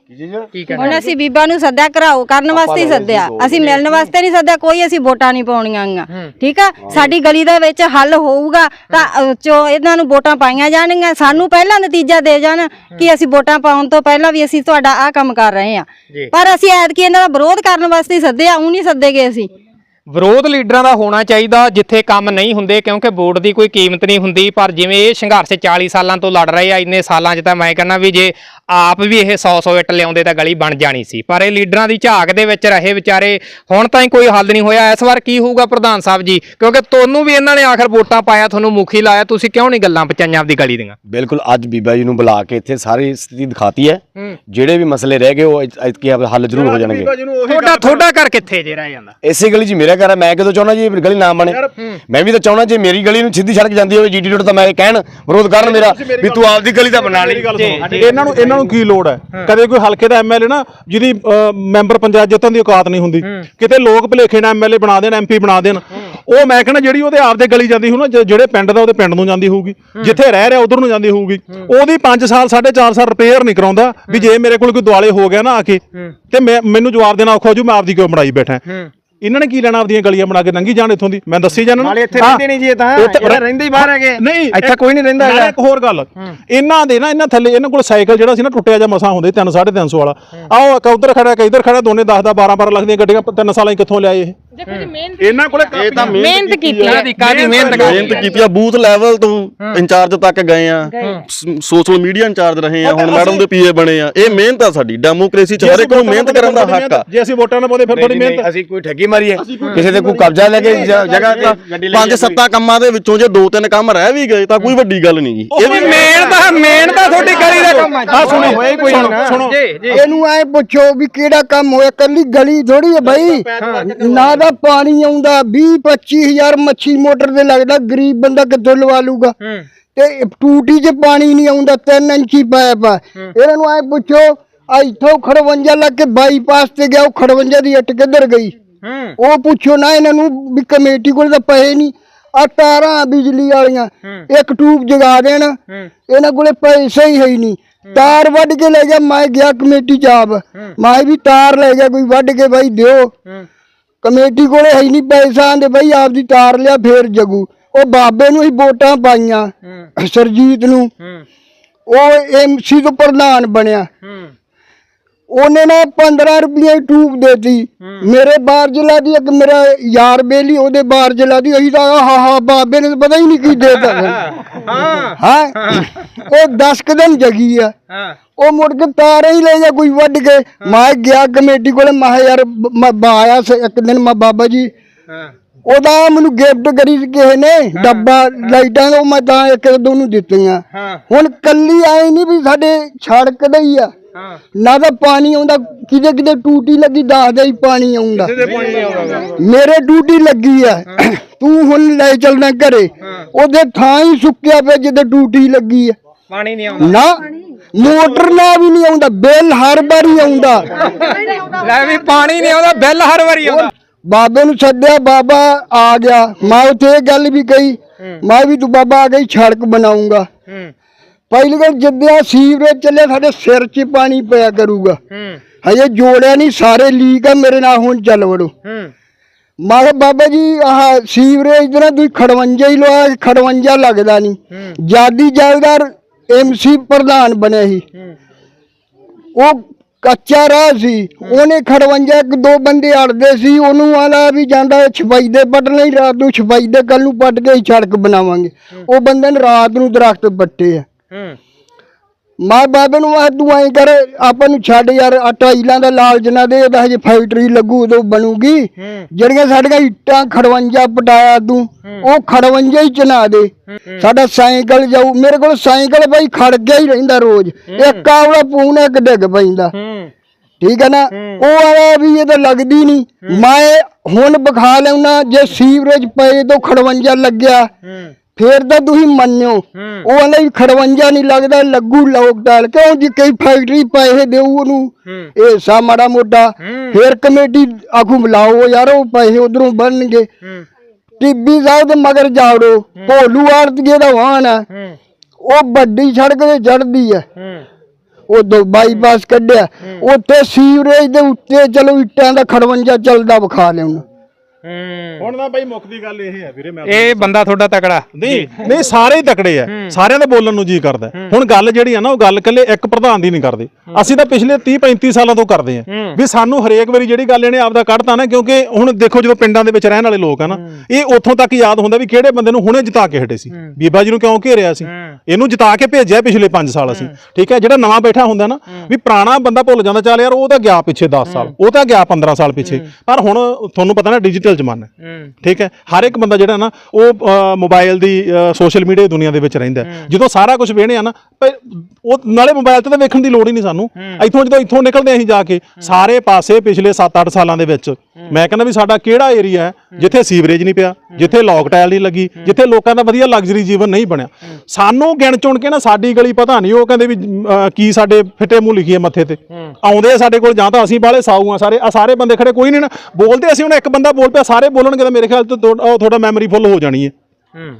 ਹੁਣ ਅਸੀਂ ਬੀਬਾ ਨੂੰ ਸੱਦਿਆ ਘਰਾਓ ਕਰਨ ਵਾਸਤੇ ਹੀ ਸੱਦਿਆ। ਅਸੀਂ ਮਿਲਣ ਵਾਸਤੇ ਨਹੀਂ ਸੱਦਿਆ ਕੋਈ ਅਸੀਂ ਵੋਟਾਂ ਨਹੀਂ ਪਾਉਣੀਆਂ ਗੀਆਂ ਠੀਕ ਆ? ਸਾਡੀ ਗਲੀ ਦੇ ਵਿੱਚ ਹੱਲ ਹੋਊਗਾ ਤਾਂ ਅਹ, ਚੋ ਇਹਨਾਂ ਨੂੰ ਵੋਟਾਂ ਪਾਈਆਂ ਜਾਣਗੀਆਂ। ਸਾਨੂੰ ਪਹਿਲਾਂ ਨਤੀਜਾ ਦੇ ਜਾਣ ਕਿ ਅਸੀਂ ਵੋਟਾਂ ਪਾਉਣ ਤੋਂ ਪਹਿਲਾਂ ਵੀ ਅਸੀਂ ਤੁਹਾਡਾ ਆਹ ਕੰਮ ਕਰ ਰਹੇ ਆ ਪਰ ਅਸੀਂ ਐਤਕੀ ਇਹਨਾਂ ਦਾ ਵਿਰੋਧ ਕਰਨ ਵਾਸਤੇ ਹੀ ਸੱਦਿਆ ਉਹ ਨਹੀਂ ਸੱਦੇਗੇ ਅਸੀਂ। ਵਿਰੋਧ ਲੀਡਰਾਂ ਦਾ ਹੋਣਾ ਚਾਹੀਦਾ ਜਿੱਥੇ ਕੰਮ ਨਹੀਂ ਹੁੰਦੇ ਕਿਉਂਕਿ ਵੋਟ ਦੀ ਕੋਈ ਕੀਮਤ ਨਹੀਂ ਹੁੰਦੀ। ਪਰ ਜਿਵੇਂ ਇਹ ਸੰਘਰਸ਼ 40 ਸਾਲਾਂ ਤੋਂ ਲੜ ਰਹੇ ਆ ਇੰਨੇ ਸਾਲਾਂ 'ਚ ਤਾਂ ਮੈਂ ਕਹਿੰਦਾ ਵੀ ਜੇ ਆਪ ਵੀ ਇਹ 100 100 ਇੱਟ ਲਿਆਉਂਦੇ ਤਾਂ ਗਲੀ ਬਣ ਜਾਣੀ ਸੀ। ਪਰ ਇਹ ਲੀਡਰਾਂ ਦੀ ਝਾਕ ਦੇ ਵਿੱਚ ਰਹੇ ਵਿਚਾਰੇ ਹੁਣ ਤਾਂ ਕੋਈ ਹੱਲ ਨਹੀਂ ਹੋਇਆ। ਇਸ ਵਾਰ ਕੀ ਹੋਊਗਾ ਪ੍ਰਧਾਨ ਸਾਹਿਬ ਜੀ? ਕਿਉਂਕਿ ਤੁਹਾਨੂੰ ਵੀ ਇਹਨਾਂ ਨੇ ਆਖਰ ਵੋਟਾਂ ਪਾਇਆ ਤੁਹਾਨੂੰ ਮੁਖੀ ਲਾਇਆ ਤੁਸੀਂ ਕਿਉਂ ਨਹੀਂ ਗੱਲਾਂ ਪਚਾਈਆਂ ਆਪਦੀ ਗਲੀ ਦੀਆਂ? ਬਿਲਕੁਲ ਅੱਜ ਬੀਬਾ ਜੀ ਨੂੰ ਬੁਲਾ ਕੇ ਇੱਥੇ ਸਾਰੀ ਸਥਿਤੀ ਦਿਖਾਤੀ ਹੈ। ਜਿਹੜੇ ਵੀ ਮਸਲੇ ਰਹਿ ਗਏ ਉਹ ਅੱਜ ਕੀ ਹੱਲ ਜ਼ਰੂਰ ਹੋ ਜਾਣਗੇ। ਤੁਹਾਡਾ ਤੁਹਾਡਾ ਘਰ ਕਿੱਥੇ ਜੇ ਰਹਿ ਜਾਂਦਾ? ਇਸੇ ਗਲੀ 'ਚ ਮੇਰਾ ਹੈ ਮੈਂ ਕਿਦੋਂ ਚਾਹੁੰਦਾ ਜੀ ਇਹ ਗਲੀ ਨਾ ਬਣੇ? ਮੈਂ ਵੀ ਤਾਂ ਚਾਹੁੰਦਾ ਜੇ ਮੇਰੀ ਗਲੀ ਨੂੰ ਸਿੱਧੀ ਸੜਕ ਜਾਂਦੀ ਹੋਵੇ ਜੀਟੀ ਰੋਡ ਤਾਂ ਮੈਂ ਕਹਿਣ ਵਿਰੋਧ ਕਰਨ ਮੇਰਾ ਵੀ ਤੂੰ ਆਪਦੀ ਗਲੀ ਦਾ ਬਣਾ ਲਈ। ਇਹਨਾਂ ਨੂੰ ਇਹਨਾਂ ਨੂੰ ਕੀ ਲੋੜ ਹੈ? ਕਦੇ ਕੋਈ ਹਲਕੇ ਦਾ ਐਮਐਲਏ ਨਾ ਜਿਹਦੀ ਮੈਂਬਰ ਪੰਚਾਇਤ ਜਿੱਤਣ ਦੀ ਔਕਾਤ ਨਹੀਂ ਹੁੰਦੀ। ਕਿਤੇ ਲੋਕ ਭਲੇਖੇ ਨਾਲ ਐਮਐਲਏ ਬਣਾ ਦੇਣ ਐਮਪੀ ਬਣਾ ਦੇਣ। ਉਹ ਮੈਂ ਕਹਿੰਦਾ ਜਿਹੜੀ ਉਹਦੇ ਆਪਦੇ ਗਲੀ ਜਾਂਦੀ ਹੋਊ ਨਾ ਜ- ਜਿਹੜੇ ਪਿੰਡ ਦਾ ਉਹਦੇ ਪਿੰਡ ਨੂੰ ਜਾਂਦੀ ਹੋਊਗੀ। ਜਿੱਥੇ ਰਹਿ ਰਿਹਾ ਉਧਰ ਨੂੰ ਜਾਂਦੀ ਹੋਊਗੀ। ਉਹਦੀ 5 ਸਾਲ 4.5 ਸਾਲ ਰਿਪੇਅਰ ਨਹੀਂ ਕਰਾਉਂਦਾ ਵੀ ਜੇ ਮੇਰੇ ਕੋਲ ਕੋਈ ਦੁਆਲੇ ਹੋ ਗਿਆ ਨਾ ਆ ਕੇ ਤੇ ਮੈਂ ਮੈਨੂੰ ਜਵਾਬ ਦੇਣਾ ਔਖਾ ਹੋ ਜੂ ਮੈਂ ਆਪਦੀ ਕਿਉਂ ਬਣਾਈ ਬੈਠਾ। ਇਹਨਾਂ ਨੇ ਕੀ ਲੈਣਾ ਆਪਦੀਆਂ ਗਲੀਆਂ ਬਣਾ ਕੇ ਲੰਘੀ ਜਾਣ ਇੱਥੋਂ ਦੀ? ਮੈਂ ਦੱਸੀ ਜਾਣਾ ਨਾਲੇ ਇੱਥੇ ਰਹਿੰਦੇ ਨਹੀਂ ਜੀ ਇਹ ਤਾਂ। ਇਹ ਰਹਿੰਦੇ ਹੀ ਬਾਹਰ ਹੈਗੇ। ਨਹੀਂ ਇੱਥੇ ਕੋਈ ਨਹੀਂ ਰਹਿੰਦਾ ਹੈਗਾ। ਇੱਕ ਹੋਰ ਗੱਲ। ਇਹਨਾਂ ਦੇ ਨਾ ਇਹਨਾਂ ਥੱਲੇ ਇਹਨਾਂ ਕੋਲ ਸਾਈਕਲ ਜਿਹੜਾ ਸੀ ਨਾ ਟੁੱਟਿਆ ਜਾਂ ਮਸਾਂ ਹੁੰਦੇ 3 350 ਵਾਲਾ। ਆਓ ਇੱਕ ਉਧਰ ਖੜਾ ਇੱਕ ਇੱਧਰ ਖੜਾ ਦੋਨੇ 10 10 12 12 ਲੱਖ ਦੀਆਂ ਗੱਡੀਆਂ ਤਿੰਨ ਸਾਲਾਂ 'ਚ ਕਿੱਥੋਂ ਲਿਆਏ ਇਹ? ਦੇਖੋ ਜੀ ਮਿਹਨਤ ਇਹਨਾਂ ਕੋਲੇ ਇਹ ਤਾਂ ਮਿਹਨਤ ਕੀਤੀ ਹੈ ਕਾਦੀ ਕਾਦੀ ਮਿਹਨਤ ਮਿਹਨਤ ਕੀਤੀ ਆ। ਬੂਥ ਲੈਵਲ ਤੋਂ ਇੰਚਾਰਜ ਤੱਕ ਗਏ ਆ। ਸੋਸ਼ਲ ਮੀਡੀਆ ਇੰਚਾਰਜ ਰਹੇ ਆ। ਹੁਣ ਮੈਡਮ ਦੇ ਪੀਏ ਬਣੇ ਆ। ਇਹ ਮਿਹਨਤ ਆ ਸਾਡੀ। ਡੈਮੋਕ੍ਰੇਸੀ ਚ ਹਰ ਇੱਕ ਨੂੰ ਮਿਹਨਤ ਕਰਨ ਦਾ ਹੱਕ ਆ। ਜੇ ਅਸੀਂ ਵੋਟਾਂ ਨਾ ਪਾਉਂਦੇ ਫਿਰ ਥੋੜੀ ਮਿਹਨਤ ਅਸੀਂ ਕੋਈ ਠੱਗੀ ਮਾਰੀ ਹੈ ਕਿਸੇ ਦੇ ਕੋਈ ਕਬਜ਼ਾ ਲੈ ਕੇ ਜ- ਜਗ੍ਹਾ ਤੇ ਪੰਜ ਸੱਤਾ ਕੰਮਾਂ ਦੇ ਵਿੱਚੋਂ ਜੇ ਦੋ ਤਿੰਨ ਕੰਮ ਰਹਿ ਵੀ ਗਏ ਤਾਂ ਕੋਈ ਵੱਡੀ ਗੱਲ ਨਹੀਂ ਗੀ ਇਹ ਵੀ ਮੇਨ ਤਾਂ ਮੇਨ ਤਾਂ ਤੁਹਾਡੀ ਗਲੀ ਦਾ ਕੰਮ ਹੈ ਆ ਸੁਣੋ ਹੋਏ ਕੋਈ ਸੁਣੋ ਜੀ ਜੀ। ਇਹਨੂੰ ਐ ਪੁੱਛੋ ਵੀ ਕਿਹੜਾ ਕੰਮ ਹੋਇਆ? ਕੱਲੀ ਗਲੀ ਥੋੜੀ ਹੈ ਬਾਈ। ਨਾ ਦਾ ਪਾਣੀ ਆਉਂਦਾ 20 25000 ਮੱਛੀ ਮੋਟਰ ਦੇ ਲੱਗਦਾ ਗਰੀਬ ਬੰਦਾ ਕਿੱਥੋਂ ਲਵਾ ਲੂਗਾ ਤੇ ਟੂਟੀ 'ਚ ਪਾਣੀ ਨਹੀਂ ਆਉਂਦਾ 3 ਇੰਚੀ ਪਾਇਪ ਆ। ਇਹਨਾਂ ਨੂੰ ਐ ਪੁੱਛੋ ਆ ਇੱਥੋਂ ਖੜਵੰਜਾ ਲੱਗ ਕੇ ਬਾਈਪਾਸ ਤੇ ਗਿਆ ਉਹ ਖੜਵੰਜਾ ਦੀ ਇੱਟ ਕਿੱਧਰ ਗਈ? ਉਹ ਪੁੱਛੋ ਨਾ ਇਹਨਾਂ ਨੂੰ ਵੀ ਕਮੇਟੀ ਕੋਲ ਤਾਂ ਪੈਸੇ ਨਹੀਂ। ਆ ਤਾਰਾਂ ਬਿਜਲੀ ਵਾਲੀਆਂ ਇੱਕ ਟੂਬ ਜਗਾ ਦੇਣ ਇਹਨਾਂ ਕੋਲੇ ਪੈਸੇ ਹੀ ਹੈ ਨਹੀਂ। ਤਾਰ ਵੱਢ ਕੇ ਲੈ ਗਿਆ ਮੈਂ ਗਿਆ ਕਮੇਟੀ ਚਾਪ ਮੈਂ ਵੀ ਤਾਰ ਲੈ ਗਿਆ ਕੋਈ ਵੱਢ ਕੇ ਬਾਈ ਦਿਓ। ਕਮੇਟੀ ਕੋਲੇ ਹੈ ਨਹੀਂ ਪੈਸਾ ਆਂਦੇ ਬਈ ਆਪਦੀ ਤਾਰ ਲਿਆ ਫੇਰ ਜਗੂ। ਉਹ ਬਾਬੇ ਨੂੰ ਹੀ ਵੋਟਾਂ ਪਾਈਆਂ ਸਰਜੀਤ ਨੂੰ। ਉਹ ਐਮਸੀ ਤੋਂ ਪ੍ਰਧਾਨ ਬਣਿਆ। ਉਹਨੇ ਨਾ 15 ਰੁਪਏ ਟੂਬ ਦੇਤੀ। ਮੇਰੇ ਬਾਹਰ ਜ਼ਿਲ੍ਹਾ ਦੀ ਇੱਕ ਮੇਰਾ ਯਾਰ ਬੇਲੀ ਉਹਦੇ ਬਾਹਰ ਜ਼ਿਲ੍ਹਾ ਦੀ। ਅਸੀਂ ਤਾਂ ਹਾ ਹਾ ਬਾਬੇ ਨੇ ਤਾਂ ਪਤਾ ਹੀ ਨਹੀਂ ਕੀ ਦੇਤਾ। ਹਾਂ। ਹਾਂ। ਉਹ 10 ਕੁ ਦਿਨ ਜਗੀ ਆ। ਉਹ ਮੁੜ ਕੇ ਤਾਰੇ ਹੀ ਲੈ ਜਾ ਕੋਈ ਵੱਢ ਕੇ। ਮੈਂ ਗਿਆ ਕਮੇਟੀ ਕੋਲੇ ਮੈਂ ਯਾਰ ਮੈਂ ਬਾਇਆ ਇੱਕ ਦਿਨ ਮੈਂ ਬਾਬਾ ਜੀ। ਉਹਦਾ ਮੈਨੂੰ ਗਿਫਟ ਕਰੀ ਕਿਸੇ ਨੇ। ਡੱਬਾ ਲਾਈਟਾਂ ਉਹ ਮੈਂ ਤਾਂ ਇੱਕ ਦੋ ਨੂੰ ਦਿੱਤੀਆਂ। ਹੁਣ ਕੱਲੀ ਆਏ ਨਹੀਂ ਵੀ ਸਾਡੇ ਸੜਕ ਦਾ ਹੀ ਆ। ਨਾ ਤਾਂ ਪਾਣੀ ਆਉਂਦਾ ਕਿਤੇ ਕਿਤੇ ਟੂਟੀ ਲੱਗੀ ਦੱਸਦੇ ਹੀ ਪਾਣੀ ਆਉਂਦਾ। ਮੇਰੇ ਡਿਊਟੀ ਲੱਗੀ ਆ। ਤੂੰ ਹੁਣ ਲੈ ਚੱਲਣਾ ਘਰੇ। ਉਹਦੇ ਥਾਂ ਹੀ ਸੁੱਕਿਆ ਪਿਆ ਜਿੱਦੇ ਡਿਊਟੀ ਲੱਗੀ ਆ। ਪਾਣੀ ਨਹੀਂ ਆਉਂਦਾ। ਨਾ ਮੋਟਰ ਨਾ ਵੀ ਨਹੀਂ ਆਉਂਦਾ ਬਿੱਲ ਹਰ ਵਾਰੀ ਆਉਂਦਾ। ਲੈ ਵੀ ਪਾਣੀ ਨਹੀਂ ਆਉਂਦਾ ਬਿੱਲ ਹਰ ਵਾਰੀ ਆਉਂਦਾ। ਬਾਬੇ ਨੂੰ ਸੱਦਿਆ ਬਾਬਾ ਆ ਗਿਆ। ਮੈਂ ਉੱਥੇ ਇਹ ਗੱਲ ਵੀ ਕਹੀ ਮੈਂ ਵੀ ਤੂੰ ਬਾਬਾ ਆ ਗਈ ਸੜਕ ਬਣਾਉਂਗਾ ਪਹਿਲੀ ਗੱਲ ਜਿੱਦਿਆ ਸੀਵਰੇਜ ਚੱਲੇ ਸਾਡੇ ਸਿਰ 'ਚ ਪਾਣੀ ਪਿਆ ਕਰੂਗਾ। ਹੂੰ। ਹਜੇ ਜੋੜਿਆ ਨਹੀਂ ਸਾਰੇ ਲੀਕ ਆ ਮੇਰੇ ਨਾਲ ਹੁਣ ਚੱਲ ਵੜੋ। ਹੂੰ। ਮੈਂ ਕਿਹਾ ਬਾਬਾ ਜੀ ਆਹ ਸੀਵਰੇਜ ਦੇ ਨਾ ਤੁਸੀਂ ਖੜਵੰਜਾ ਹੀ ਲਵਾ ਖੜਵੰਜਾ ਲੱਗਦਾ ਨਹੀਂ। ਜਾਦੀ ਜਲਦਾਰ ਐਮਸੀ ਪ੍ਰਧਾਨ ਬਣਿਆ ਸੀ। ਉਹ ਕੱਚਾ ਰਾਹ ਸੀ। ਉਹਨੇ ਖੜਵੰਜਾ ਇੱਕ ਦੋ ਬੰਦੇ ਅੜਦੇ ਸੀ ਉਹਨੂੰ ਆਲਾ ਵੀ ਜਾਂਦਾ ਛਪਾਈ ਦੇ ਪੱਟ ਨਹੀਂ ਰਾਤ ਨੂੰ ਛਪਾਈ ਦੇ ਕੱਲ ਨੂੰ ਪੱਟ ਕੇ ਹੀ ਸੜਕ ਬਣਾਵਾਂਗੇ। ਉਹ ਬੰਦੇ ਨੇ ਰਾਤ ਨੂੰ ਦਰਖਤ ਪੱਟੇ ਆ। ਹੂੰ। ਮੈਂ ਬਾਬੇ ਨੂੰ ਆਖ ਤੂੰ ਐਂ ਕਰ ਆਪਾਂ ਨੂੰ ਛੱਡ ਯਾਰ ਆ ਟਾਈਲਾਂ ਦਾ ਲਾਲਚ ਨਾ ਦੇ ਇਹਦਾ ਹਜੇ ਫੈਕਟਰੀ ਲੱਗੂ ਉਦੋਂ ਬਣੂਗੀ। ਜਿਹੜੀਆਂ ਸਾਡੀਆਂ ਇੱਟਾਂ ਖੜਵੰਜਾ ਪਟਾਇਆ ਤੂੰ ਉਹ ਖੜਵੰਜਾ ਹੀ ਚਨਾ ਦੇ। ਸਾਡਾ ਸਾਈਕਲ ਜਾਊ ਮੇਰੇ ਕੋਲ ਸਾਈਕਲ ਬਾਈ ਖੜ ਗਿਆ ਹੀ ਰਹਿੰਦਾ ਰੋਜ਼। ਇੱਕ ਆਵਲਾ ਪੂਣਾ ਇੱਕ ਡਿੱਗ ਪੈਂਦਾ। ਠੀਕ ਹੈ ਨਾ? ਉਹ ਆਇਆ ਵੀ ਇਹ ਤਾਂ ਲੱਗਦੀ ਨਹੀਂ। ਮੈਂ ਹੁਣ ਵਿਖਾ ਲੈਉਣਾ ਜੇ ਸੀਵਰੇਜ ਪਏ ਤੋਂ ਖੜਵੰਜਾ ਲੱਗਿਆ। ਫੇਰ ਤਾਂ ਤੁਸੀਂ ਮੰਨਿਓ। ਉਹ ਕਹਿੰਦਾ ਵੀ ਖੜਵੰਜਾ ਨਹੀਂ ਲੱਗਦਾ ਲੱਗੂ ਲੋਕ ਡਾਲ ਕਿਉਂ ਜੀ ਕਈ ਫੈਕਟਰੀ ਪੈਸੇ ਦੇਊ ਉਹਨੂੰ? ਇਹ ਸਾ ਮਾੜਾ ਮੋਟਾ। ਫੇਰ ਕਮੇਟੀ ਆਖੂ ਬੁਲਾਓ ਯਾਰ ਉਹ ਪੈਸੇ ਉਧਰੋਂ ਬਣਨਗੇ। ਟਿੱਬੀ ਸਾਹਿਬ ਦੇ ਮਗਰ ਜਾਵੜੋ। ਭੋਲੂ ਆੜਤੀਏ ਦਾ ਵਾਹਨ ਆ ਉਹ ਵੱਡੀ ਸੜਕ ਤੇ ਚੜਦੀ ਆ ਉਹ ਦੋ ਬਾਈਪਾਸ ਕੱਢਿਆ। ਉੱਥੇ ਸੀਵਰੇਜ ਦੇ ਉੱਤੇ ਚਲੋ ਇੱਟਾਂ ਦਾ ਖੜਵੰਜਾ ਚੱਲਦਾ ਵਿਖਾ ਲਿਆਉਣਾ ਹੂੰ। ਹੁਣ ਤਾਂ ਬਾਈ ਮੁੱਖ ਦੀ ਗੱਲ ਇਹ ਹੈ ਵੀਰੇ ਮੈਂ ਇਹ ਬੰਦਾ ਤੁਹਾਡਾ ਤਕੜਾ। ਨਹੀਂ ਨਹੀਂ ਸਾਰੇ ਹੀ ਤਕੜੇ ਆ। ਸਾਰਿਆਂ ਦੇ ਬੋਲਣ ਨੂੰ ਜੀ ਕਰਦਾ। ਹੁਣ ਗੱਲ ਜਿਹੜੀ ਆ ਨਾ ਉਹ ਗੱਲ ਇਕੱਲੇ ਇੱਕ ਪ੍ਰਧਾਨ ਦੀ ਨਹੀਂ ਕਰਦੇ। ਅਸੀਂ ਤਾਂ ਪਿਛਲੇ 30 35 ਸਾਲਾਂ ਤੋਂ ਕਰਦੇ ਆ। ਵੀ ਸਾਨੂੰ ਹਰੇਕ ਵਾਰੀ ਜਿਹੜੀ ਗੱਲ ਇਹਨੇ ਆਪਦਾ ਕੱਢਤਾ ਨਾ ਕਿਉਂਕਿ ਹੁਣ ਦੇਖੋ ਜਦੋਂ ਪਿੰਡਾਂ ਦੇ ਵਿੱਚ ਰਹਿਣ ਵਾਲੇ ਲੋਕ ਆ ਨਾ ਇਹ ਉੱਥੋਂ ਤੱਕ ਯਾਦ ਹੁੰਦਾ ਵੀ ਕਿਹੜੇ ਬੰਦੇ ਨੂੰ ਹੁਣੇ ਜਿਤਾ ਕੇ ਹਟੇ ਸੀ। ਬੀਬਾ ਜੀ ਨੂੰ ਕਿਉਂ ਘੇਰਿਆ ਸੀ? ਇਹਨੂੰ ਜਿਤਾ ਕੇ ਭੇਜਿਆ ਪਿਛਲੇ 5 ਸਾਲ ਅਸੀਂ। ਠੀਕ ਹੈ ਜਿਹੜਾ ਨਵਾਂ ਬੈਠਾ ਹੁੰਦਾ ਨਾ ਵੀ ਪੁਰਾਣਾ ਬੰਦਾ ਭੁੱਲ ਜਾਂਦਾ ਚੱਲ ਯਾਰ ਉਹ ਤਾਂ ਗਿਆ ਪਿੱਛੇ 10 ਸਾਲ ਉਹ ਤਾਂ ਗਿਆ 15 ਸਾਲ ਪਿੱਛੇ। ਪਰ ਹੁਣ ਤੁਹਾਨੂੰ ਪਤਾ ਨਾ ਡਿਜੀਟਲ ਜ਼ਮਾਨਾ ਹੈ। ਠੀਕ ਹੈ? ਹਰ ਇੱਕ ਬੰਦਾ ਜਿਹੜਾ ਨਾ ਉਹ ਅ, ਮੋਬਾਈਲ ਦੀ ਸੋਸ਼ਲ ਮੀਡੀਆ ਦੀ ਦੁਨੀਆ ਦੇ ਵਿੱਚ ਰਹਿੰਦਾ ਹੈ। ਜਦੋਂ ਸਾਰਾ ਕੁਝ ਵੇਖਣੇ ਆ ਨਾ ਪਰ ਉਹ ਨਾਲੇ ਮੋਬਾਈਲ ਤੇ ਤਾਂ ਵੇਖਣ ਦੀ ਲੋੜ ਹੀ ਨਹੀਂ ਸਾਨੂੰ। ਇੱਥੋਂ ਜਦੋਂ ਇੱਥੋਂ ਨਿਕਲਦੇ ਅਸੀਂ ਜਾ ਕੇ ਸਾਰੇ ਪਾਸੇ ਪਿਛਲੇ 7-8 ਸਾਲਾਂ ਦੇ ਵਿੱਚ ਮੈਂ ਕਹਿੰਦਾ ਵੀ ਸਾਡਾ ਕਿਹੜਾ ਏਰੀਆ ਹੈ ਜਿੱਥੇ ਸੀਵਰੇਜ ਨਹੀਂ ਪਿਆ ਜਿੱਥੇ ਲੌਕ ਟਾਇਲ ਨਹੀਂ ਲੱਗੀ ਜਿੱਥੇ ਲੋਕਾਂ ਦਾ ਵਧੀਆ ਲਗਜ਼ਰੀ ਜੀਵਨ ਨਹੀਂ ਬਣਿਆ। ਸਾਨੂੰ ਗਿਣ ਚੁਣ ਕੇ ਨਾ ਸਾਡੀ ਗਲੀ ਪਤਾ ਨਹੀਂ ਉਹ ਕਹਿੰਦੇ ਵੀ ਕੀ ਸਾਡੇ ਫਿੱਟੇ ਮੂੰਹ ਲਿਖੀ ਹੈ ਮੱਥੇ ਤੇ। ਆਉਂਦੇ ਆ ਸਾਡੇ ਕੋਲ ਜਾਂ ਤਾਂ ਅਸੀਂ ਬਾਲੇ ਸਾਊ ਆ ਸਾਰੇ ਆ ਸਾਰੇ ਬੰਦੇ ਖੜੇ ਕੋਈ ਨਹੀਂ ਨਾ ਬੋਲਦੇ ਅਸੀਂ ਹੁਣ ਇੱਕ ਬੰਦਾ ਬੋਲ ਪਿਆ ਸਾਰੇ ਬੋਲਣਗੇ ਤਾਂ ਮੇਰੇ ਖਿਆਲ ਤੋਂ ਤੁਹਾਡਾ ਮੈਮਰੀ ਫੁੱਲ ਹੋ ਜਾਣੀ ਹੈ।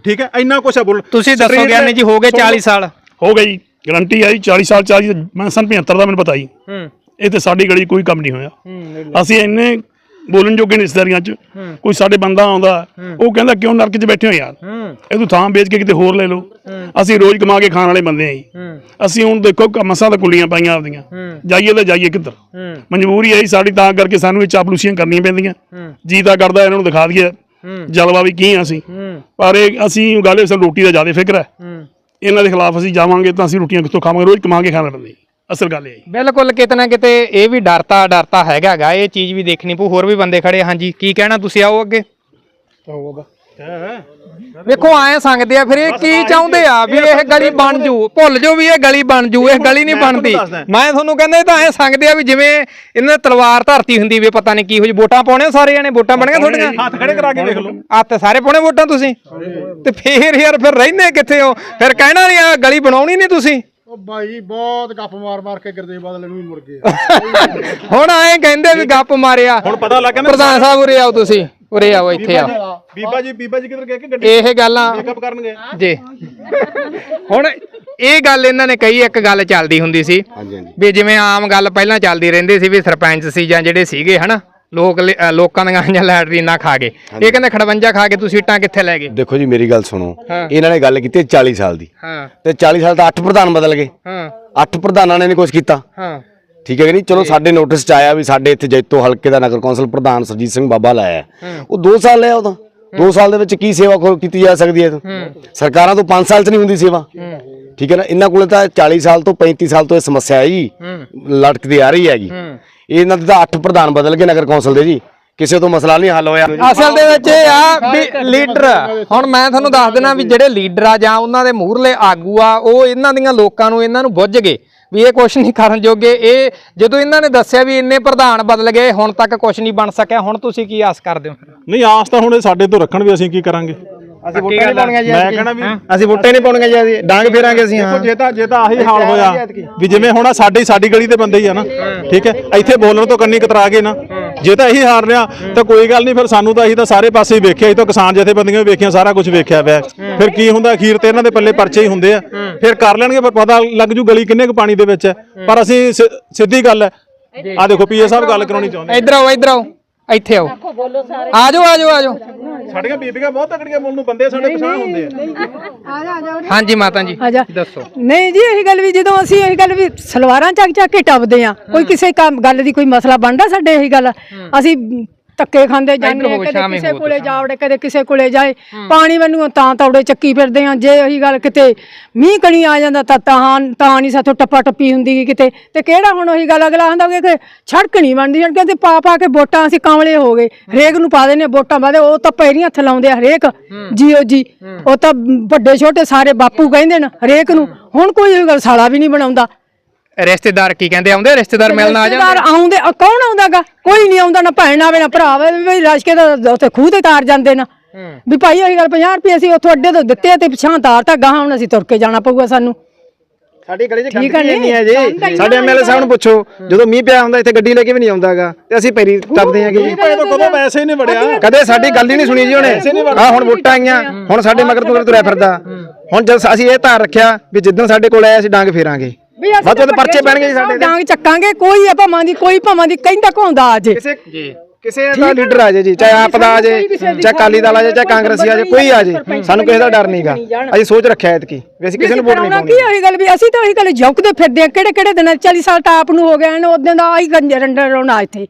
ਠੀਕ ਹੈ? ਇੰਨਾ ਕੁਛ ਆ ਬੋਲ ਤੁਸੀਂ ਦੱਸੋ ਗਿਆਨੀ ਜੀ ਹੋ ਗਏ 40 ਸਾਲ। ਹੋ ਗਈ ਗਰੰਟੀ ਆਈ 40 ਸਾਲ 40 ਮੈਂ ਸਨ 75 ਦਾ ਮੈਨੂੰ ਪਤਾ ਹੀ ਹੂੰ। ਇਹ ਤੇ ਸਾਡੀ ਗਲੀ ਕੋਈ ਕੰਮ ਨਹੀਂ ਹੋਇਆ। ਅਸੀਂ ਇੰਨੇ ਬੋਲਣ ਜੋਗੇ ਨਹੀਂ ਰਿਸ਼ਤੇਦਾਰੀਆਂ 'ਚ। ਕੋਈ ਸਾਡੇ ਬੰਦਾ ਆਉਂਦਾ ਉਹ ਕਹਿੰਦਾ ਕਿਉਂ ਨਰਕ 'ਚ ਬੈਠੇ ਹੋ ਯਾਰ? ਇਹ ਤੂੰ ਥਾਂ ਵੇਚ ਕੇ ਕਿਤੇ ਹੋਰ ਲੈ ਲਓ। ਅਸੀਂ ਰੋਜ਼ ਕਮਾ ਕੇ ਖਾਣ ਵਾਲੇ ਬੰਦੇ ਆਂ ਅਸੀਂ ਹੁਣ ਦੇਖੋ ਮਸਾਂ ਤਾਂ ਕੁੱਲੀਆਂ ਪਾਈਆਂ ਆਪਦੀਆਂ। ਜਾਈਏ ਤਾਂ ਜਾਈਏ ਕਿੱਧਰ। ਮਜਬੂਰੀ ਹੈ ਜੀ ਸਾਡੀ ਤਾਂ ਕਰਕੇ ਸਾਨੂੰ ਇਹ ਚਾਪਲੂਸੀਆਂ ਕਰਨੀਆਂ ਪੈਂਦੀਆਂ। ਜੀ ਤਾਂ ਕਰਦਾ ਇਹਨਾਂ ਨੂੰ ਦਿਖਾ ਦਈਏ। ਜਲਵਾ ਵੀ ਕੀ ਆ ਅਸੀਂ। ਪਰ ਇਹ ਅਸੀਂ ਗੱਲ ਸਾਨੂੰ ਰੋਟੀ ਦਾ ਜ਼ਿਆਦਾ ਫਿਕਰ ਹੈ। ਇਹਨਾਂ ਦੇ ਖਿਲਾਫ ਅਸੀਂ ਜਾਵਾਂਗੇ ਤਾਂ ਅਸੀਂ ਰੋਟੀਆਂ ਕਿੱਥੋਂ ਖਾਵਾਂਗੇ? ਰੋਜ਼ ਕਮਾ ਕੇ ਖਾਣਾ ਪੈਂਦਾ ਅਸਲ ਗੱਲ ਇਹ ਹੈ। ਬਿਲਕੁਲ ਕਿਤੇ ਨਾ ਕਿਤੇ ਇਹ ਵੀ ਡਰਤਾ ਡਰਤਾ ਹੈਗਾਗਾ ਇਹ ਚੀਜ਼ ਵੀ ਦੇਖਣੀ ਪਊ ਹੋਰ ਵੀ ਬੰਦੇ ਖੜੇ ਹਾਂਜੀ ਕੀ ਕਹਿਣਾ ਤੁਸੀਂ ਆਓ ਅੱਗੇ। ਵੇਖੋ ਆਏ ਸੰਗਦੇ ਆ ਫਿਰ ਇਹ ਕੀ ਚਾਹੁੰਦੇ ਆ ਵੀ ਇਹ ਗਲੀ ਬਣ ਜੂ? ਭੁੱਲ ਜੋ ਵੀ ਇਹ ਗਲੀ ਬਣ ਜੂ ਇਹ ਗਲੀ ਨਹੀਂ ਬਣਦੀ। ਮੈਂ ਤੁਹਾਨੂੰ ਕਹਿੰਦਾ ਇਹ ਤਾਂ ਐ ਸੰਗਦੇ ਆ ਵੀ ਜਿਵੇਂ ਇਹਨਾਂ ਨੇ ਤਲਵਾਰ ਧਰਤੀ ਹੁੰਦੀ ਵੀ ਪਤਾ ਨਹੀਂ ਕੀ ਹੋ ਜੀ। ਵੋਟਾਂ ਪਾਉਣੇ ਸਾਰੇ ਜਣੇ? ਵੋਟਾਂ ਬਣੀਆਂ ਤੁਹਾਡੀਆਂ? ਹੱਥ ਖੜੇ ਕਰਾ ਕੇ ਦੇਖ ਲਓ। ਹੱਥ ਸਾਰੇ ਪਾਉਣੇ ਵੋਟਾਂ ਤੁਸੀਂ? ਤੇ ਫੇਰ ਯਾਰ ਫਿਰ ਰਹਿੰਦੇ ਕਿੱਥੇ ਹੋ? ਫਿਰ ਕਹਿਣਾ ਨਹੀਂ ਆ ਗਲੀ ਬਣਾਉਣੀ ਨਹੀਂ ਤੁਸੀਂ? ਉਹ ਬਾਈ ਬਹੁਤ ਗੱਪ ਮਾਰ ਮਾਰ ਕੇ ਗੁਰਦੇਵ ਬਾਦਲ ਨੂੰ ਵੀ ਮੁੜ ਗਏ ਹੁਣ ਆਏ ਕਹਿੰਦੇ ਵੀ ਗੱਪ ਮਾਰਿਆ। ਹੁਣ ਪਤਾ ਲੱਗ ਗਿਆ ਨਾ ਪ੍ਰਧਾਨ ਸਾਹਿਬ ਉਰੇ ਆਓ ਤੁਸੀਂ ਉਰੇ ਆਓ ਇੱਥੇ ਆਓ। ਬੀਬਾ ਜੀ ਬੀਬਾ ਜੀ ਕਿੱਧਰ ਗਏ ਕਿ ਗੱਡੀ? ਇਹ ਗੱਲਾਂ ਮੇਕਅਪ ਕਰਨਗੇ। ਜੀ। ਹੁਣ ਇਹ ਗੱਲ ਇਹਨਾਂ ਨੇ ਕਹੀ ਇੱਕ ਗੱਲ ਚੱਲਦੀ ਹੁੰਦੀ ਸੀ ਹਾਂਜੀ ਹਾਂਜੀ। ਵੀ ਜਿਵੇਂ ਆਮ ਗੱਲ ਪਹਿਲਾਂ ਚੱਲਦੀ ਰਹਿੰਦੀ ਸੀ ਵੀ ਸਰਪੰਚ ਸੀ ਜਾਂ ਜਿਹੜੇ ਸੀਗੇ ਹਨਾ? ਲੋਕ ਲ- ਅ, ਲੋਕਾਂ ਦੀਆਂ ਆਈਆਂ ਲੈਟਰੀਨਾਂ ਖਾ ਗਏ। ਇਹ ਕਹਿੰਦੇ ਖੜਵੰਜਾ ਖਾ ਕੇ ਤੁਸੀਂ ਇੱਟਾਂ ਕਿੱਥੇ ਲੈ ਗਏ? ਦੇਖੋ ਜੀ ਮੇਰੀ ਗੱਲ ਸੁਣੋ। ਹਾਂ। ਇਹਨਾਂ ਨੇ ਗੱਲ ਕੀਤੀ ਹੈ 40 ਸਾਲ ਦੀ। ਹਾਂ। ਤੇ 40 ਸਾਲ ਦਾ 8 ਪ੍ਰਧਾਨ ਬਦਲ ਗਏ। ਹਾਂ। 8 ਪ੍ਰਧਾਨਾਂ ਨੇ ਨਹੀਂ ਕੁਝ ਕੀਤਾ। ਹਾਂ। ਠੀਕ ਹੈ ਕਿ ਨਹੀਂ? ਚਲੋ ਸਾਡੇ ਨੋਟਿਸ ਚ ਆਇਆ ਵੀ ਸਾਡੇ ਇੱਥੇ ਜੈਤੋ ਹਲਕੇ ਦਾ ਨਗਰ ਕੌਂਸਲ ਪ੍ਰਧਾਨ ਸਰਜੀਤ ਸਿੰਘ ਬਾਬਾ ਲਾਇਆ ਹੈ। ਉਹ 2 ਸਾਲ ਲਿਆ ਉਹਦਾ 2 ਸਾਲ ਦੇ ਵਿੱਚ ਕੀ ਸੇਵਾ ਖੋ- ਕੀਤੀ ਜਾ ਸਕਦੀ ਹੈ ਸਰਕਾਰਾਂ ਤੋਂ 5 ਸਾਲ ਚ ਨਹੀਂ ਹੁੰਦੀ ਸੇਵਾ। ਠੀਕ ਹੈ ਨਾ? ਇਹਨਾਂ ਕੋਲੇ ਤਾਂ 40 ਸਾਲ ਤੋਂ 35 ਸਾਲ ਤੋਂ ਇਹ ਸਮੱਸਿਆ ਹੈ। ਜੀ ਲਟਕਦੀ ਆ ਰਹੀ ਹੈਗੀ। ਇਹਨਾਂ ਦੇ 8 ਪ੍ਰਧਾਨ ਬਦਲ ਗਏ ਨਗਰ ਕੌਂਸਲ ਦੇ ਜੀ। ਕਿਸੇ ਤੋਂ ਮਸਲਾ ਨਹੀਂ ਹੱਲ ਹੋਇਆ। ਅਸਲ ਦੇ ਵਿੱਚ ਇਹ ਆ ਵੀ ਲੀਡਰ ਹੁਣ ਮੈਂ ਤੁਹਾਨੂੰ ਦੱਸ ਦਿੰਦਾ ਵੀ ਜਿਹੜੇ ਲੀਡਰ ਆ ਜਾਂ ਉਹਨਾਂ ਦੇ ਮੂਹਰਲੇ ਆਗੂ ਆ ਉਹ ਇਹਨਾਂ ਦੀਆਂ ਲੋਕਾਂ ਨੂੰ ਇਹਨਾਂ ਨੂੰ ਬੁੱਝ ਗਏ। ਵੀ ਇਹ ਕੁਝ ਨਹੀਂ ਕਰਨ ਜੋਗੇ। ਇਹ ਜਦੋਂ ਇਹਨਾਂ ਨੇ ਦੱਸਿਆ ਵੀ ਇੰਨੇ ਪ੍ਰਧਾਨ ਬਦਲ ਗਏ ਹੁਣ ਤੱਕ ਕੁਝ ਨਹੀਂ ਬਣ ਸਕਿਆ। ਹੁਣ ਤੁਸੀਂ ਕੀ ਆਸ ਕਰਦੇ ਹੋ? ਨਹੀਂ ਆਸ ਤਾਂ ਹੁਣ ਇਹ ਸਾਡੇ ਤੋਂ ਰੱਖਣ ਵੀ ਅਸੀਂ ਕੀ ਕਰਾਂਗੇ? ਅਸੀਂ ਵੋਟਾਂ ਨਹੀਂ ਪਾਉਣੀਆਂ ਜੀ ਮੈਂ। ਕਹਿਣਾ ਵੀ ਅਸੀਂ ਵੋਟਾਂ ਨਹੀਂ ਪਾਉਣੀਆਂ ਜੀ ਅਸੀਂ ਡਾਂਗ ਫੇਰਾਂਗੇ ਅਸੀਂ ਹਾਂ ਦੇਖੋ ਜੇ ਤਾਂ ਜੇ ਤਾਂ ਆਹੀ ਹਾਲ ਹੋਇਆ ਵੀ ਜਿਵੇਂ ਹੁਣ ਸਾਡੀ ਸਾਡੀ ਗਲੀ ਦੇ ਬੰਦੇ ਹੀ ਆ ਨਾ। ਠੀਕ ਹੈ? ਇੱਥੇ ਬੋਲਣ ਤੋਂ ਕੰਨੀ ਕਤਰਾ ਗਏ ਨਾ। ਜੇ ਤਾਂ ਇਹੀ ਹਾਰ ਰਿਹਾ ਤਾਂ ਕੋਈ ਗੱਲ ਨਹੀਂ ਫਿਰ ਸਾਨੂੰ ਤਾਂ ਅਸੀਂ ਤਾਂ ਸਾਰੇ ਪਾਸੇ ਹੀ ਵੇਖਿਆ ਅਸੀਂ ਤਾਂ ਕਿਸਾਨ ਜਥੇਬੰਦੀਆਂ ਵੀ ਵੇਖੀਆਂ ਸਾਰਾ ਕੁਝ ਵੇਖਿਆ ਪਿਆ। ਫਿਰ ਕੀ ਹੁੰਦਾ ਅਖੀਰ ਤੇ ਇਹਨਾਂ ਦੇ ਪੱਲੇ ਪਰਚੇ ਹੀ ਹੁੰਦੇ ਆ। ਫਿਰ ਕਰ ਲੈਣਗੇ ਫਿਰ ਪਤਾ ਲੱਗ ਜੂ ਗਲੀ ਕਿੰਨੇ ਕੁ ਪਾਣੀ ਦੇ ਵਿੱਚ ਹੈ। ਪਰ ਅਸੀਂ ਸਿੱਧੀ ਗੱਲ ਹੈ। ਆ ਦੇਖੋ ਪੀਏ ਸਾਹਿਬ ਗੱਲ ਕਰਾਉਣੀ ਚਾਹੁੰਦੇ ਇੱਧਰ ਆਓ ਇੱਧਰ ਆਓ। ਇੱਥੇ ਆਓ। ਆਜੋ ਆਜੋ ਆਜੋ ਸਾਡੀਆਂ ਬੀਬੀਆਂ ਬਹੁਤ ਤਕੜੀਆਂ ਮੁੱਲ ਨੂੰ ਬੰਦੇ ਸਾਡੇ ਪਛਾਣ ਹੁੰਦੇ ਆ। ਹਾਂਜੀ ਮਾਤਾ ਜੀ। ਆ ਜਾ। ਦੱਸੋ। ਨਹੀਂ ਜੀ ਇਹੀ ਗੱਲ ਵੀ ਜਦੋਂ ਅਸੀਂ ਇਹੀ ਗੱਲ ਵੀ ਸਲਵਾਰਾਂ ਚੱਕ ਚੱਕ ਕੇ ਟੱਪਦੇ ਆ ਕੋਈ ਕਿਸੇ ਕੰਮ ਗੱਲ ਦੀ ਕੋਈ ਮਸਲਾ ਬਣਦਾ ਸਾਡੇ ਇਹੀ ਗੱਲ? ਅਸੀਂ ਧੱਕੇ ਖਾਂਦੇ ਜਾਂਦੇ ਆ ਕਦੇ ਕਿਸੇ ਕੋਲੇ ਜਾਵੜੇ ਕਦੇ ਕਿਸੇ ਕੋਲੇ ਜਾਏ ਪਾਣੀ ਮੈਨੂੰ ਤਾਂ ਤੌੜੇ ਚੱਕੀ ਫਿਰਦੇ ਆ ਜੇ ਇਹੀ ਗੱਲ ਕਿਤੇ ਮੀਂਹ ਕਣੀ ਆ ਜਾਂਦਾ ਤਾਂ ਤਾਂ ਤਾਂ ਨਹੀਂ ਸਾਥੋਂ ਟੱਪਾ ਟੱਪੀ ਹੁੰਦੀ ਕਿਤੇ। ਤੇ ਕਿਹੜਾ ਹੁਣ ਉਹੀ ਗੱਲ ਅਗਲਾ ਆਂਦਾ ਕਿ ਛੜਕ ਨਹੀਂ ਬਣਦੀ ਛੜਕਾਂ ਤੇ ਪਾ ਪਾ ਕੇ ਵੋਟਾਂ ਅਸੀਂ ਕਾਂਵਲੇ ਹੋ ਗਏ। ਹਰੇਕ ਨੂੰ ਪਾ ਆ ਵੋਟਾਂ ਬਾਦੇ ਉਹ ਤਾਂ ਪੈਰੀਆਂ ਹੱਥ ਲਾਉਂਦੇ ਆ ਹਰੇਕ ਜੀਓ ਜੀ। ਉਹ ਤਾਂ ਵੱਡੇ ਛੋਟੇ ਸਾਰੇ ਬਾਪੂ ਕਹਿੰਦੇ ਨੇ ਹਰੇਕ ਨੂੰ। ਹੁਣ ਕੋਈ ਗੱਲ ਸਾਲਾ ਵੀ ਨਹੀਂ ਬਣਾਉਂਦਾ। ਰਿਸ਼ਤੇਦਾਰ ਕੀ ਕਹਿੰਦੇ ਆਉਂਦੇ ਰਿਸ਼ਤੇਦਾਰ ਮਿਲਣ ਆ ਰਿਸ਼ਤੇਦਾਰ ਜਾਂਦੇ ਆਉਂਦੇ ਆ, ਕੌਣ ਆਉਂਦਾਗਾ? ਕੋਈ ਨਹੀਂ ਆਉਂਦਾ ਨਾ ਭੈਣ ਆਵੇ ਨਾ ਭਰਾ ਆਵੇ ਵੀ ਰਸ਼ਕੇ ਦਾ ਉੱਥੇ ਖੂਹ ਤੇ ਤਾਰ ਜਾਂਦੇ ਨਾ। ਵੀ ਭਾਈ ਉਹੀ ਗੱਲ 50 ਰੁਪਏ ਅਸੀਂ ਉੱਥੋਂ ਅੱਡੇ ਤੋਂ ਦਿੱਤੇ ਤੇ ਪਿਛਾਂ ਤਾਰਤਾ ਗਾਹਾਂ ਹੁਣ ਅਸੀਂ ਤੁਰ ਕੇ ਜਾਣਾ ਪਊਗਾ ਸਾਨੂੰ। ਸਾਡੀ ਗਲੀ 'ਚ ਠੀਕ ਆ ਗੰਦਗੀ ਇੰਨੀ ਹੈ ਜੀ। ਸਾਡੇ ਐਮਐਲਏ ਸਾਹਿਬ ਨੂੰ ਪੁੱਛੋ ਜਦੋਂ ਮੀਂਹ ਪਿਆ ਹੁੰਦਾ ਇੱਥੇ ਗੱਡੀ ਲੈ ਕੇ ਵੀ ਨਹੀਂ ਆਉਂਦਾਗਾ ਤੇ ਅਸੀਂ ਪੈਰੀ ਟੱਪਦੇ ਆਂਗੇ ਜੀ ਭਾਈ ਤਾਂ ਕਦੋਂ ਪੈਸੇ ਹੀ ਨਹੀਂ ਵੜਿਆ? ਕਦੇ ਸਾਡੀ ਗੱਲ ਹੀ ਨਹੀਂ ਸੁਣੀ ਜੀ ਉਹਨੇ। ਆ ਹੁਣ ਵੋਟਾਂ ਆਈਆਂ ਹੁਣ ਸਾਡੇ ਮਗਰ ਤੋਂ ਤੁਰਿਆ ਫਿਰਦਾ। ਹੁਣ ਜਦ ਅਸੀਂ ਇਹ ਧਾਰ ਰੱਖਿਆ ਵੀ ਜਿੱਦਣ ਸਾਡੇ ਕੋਲ ਆਇਆ ਅਸੀਂ ਡਾਂਗ ਫੇਰਾਂਗੇ। ਵੀ ਅਸੀਂ ਤਾਂ ਪਰਚੇ ਪੈਣਗੇ ਜੀ ਸਾਡੇ ਤੇ। ਡਾਂਗ ਚੱਕਾਂਗੇ ਕੋਈ ਆ ਭਾਵਾਂ ਦੀ ਕੋਈ ਭਾਵਾਂ ਦੀ ਕਹਿੰਦਾ ਘੋਂਦਾ ਆ ਜੇ। ਕਿਸੇ ਕਿਸੇ ਦਾ ਲੀਡਰ ਆ ਜੇ ਜੀ ਚਾਹੇ ਆਪ ਦਾ ਆ ਜੇ ਚਾਹੇ ਕਾਲੀ ਦਲ ਆ ਜੇ ਚਾਹੇ ਕਾਂਗਰਸੀ ਆ ਜੇ ਕੋਈ ਆ ਜੇ। ਸਾਨੂੰ ਕਿਸੇ ਦਾ ਡਰ ਨਹੀਂਗਾ। ਅਸੀਂ ਸੋਚ ਰੱਖਿਆ ਐਤਕੀ ਵੀ ਅਸੀਂ ਕਿਸੇ ਨੂੰ ਵੋਟ ਨਹੀਂ ਕਰਾਉਣਾ ਪਾਉਣੀ। ਕੀ ਉਹੀ ਗੱਲ ਵੀ ਅਸੀਂ ਤਾਂ ਉਹੀ ਗੱਲ ਜੌਕਦੇ ਫਿਰਦੇ ਆ ਕਿਹੜੇ ਕਿਹੜੇ ਦਿਨ 40 ਸਾਲ ਤਾਂ ਆਪ ਨੂੰ ਹੋ ਗਏ ਨੇ ਉਦੋਂ ਦਾ ਆਈ ਗੰਜਰ ਅੰਡਰ ਰੋਣਾ ਇੱਥੇ।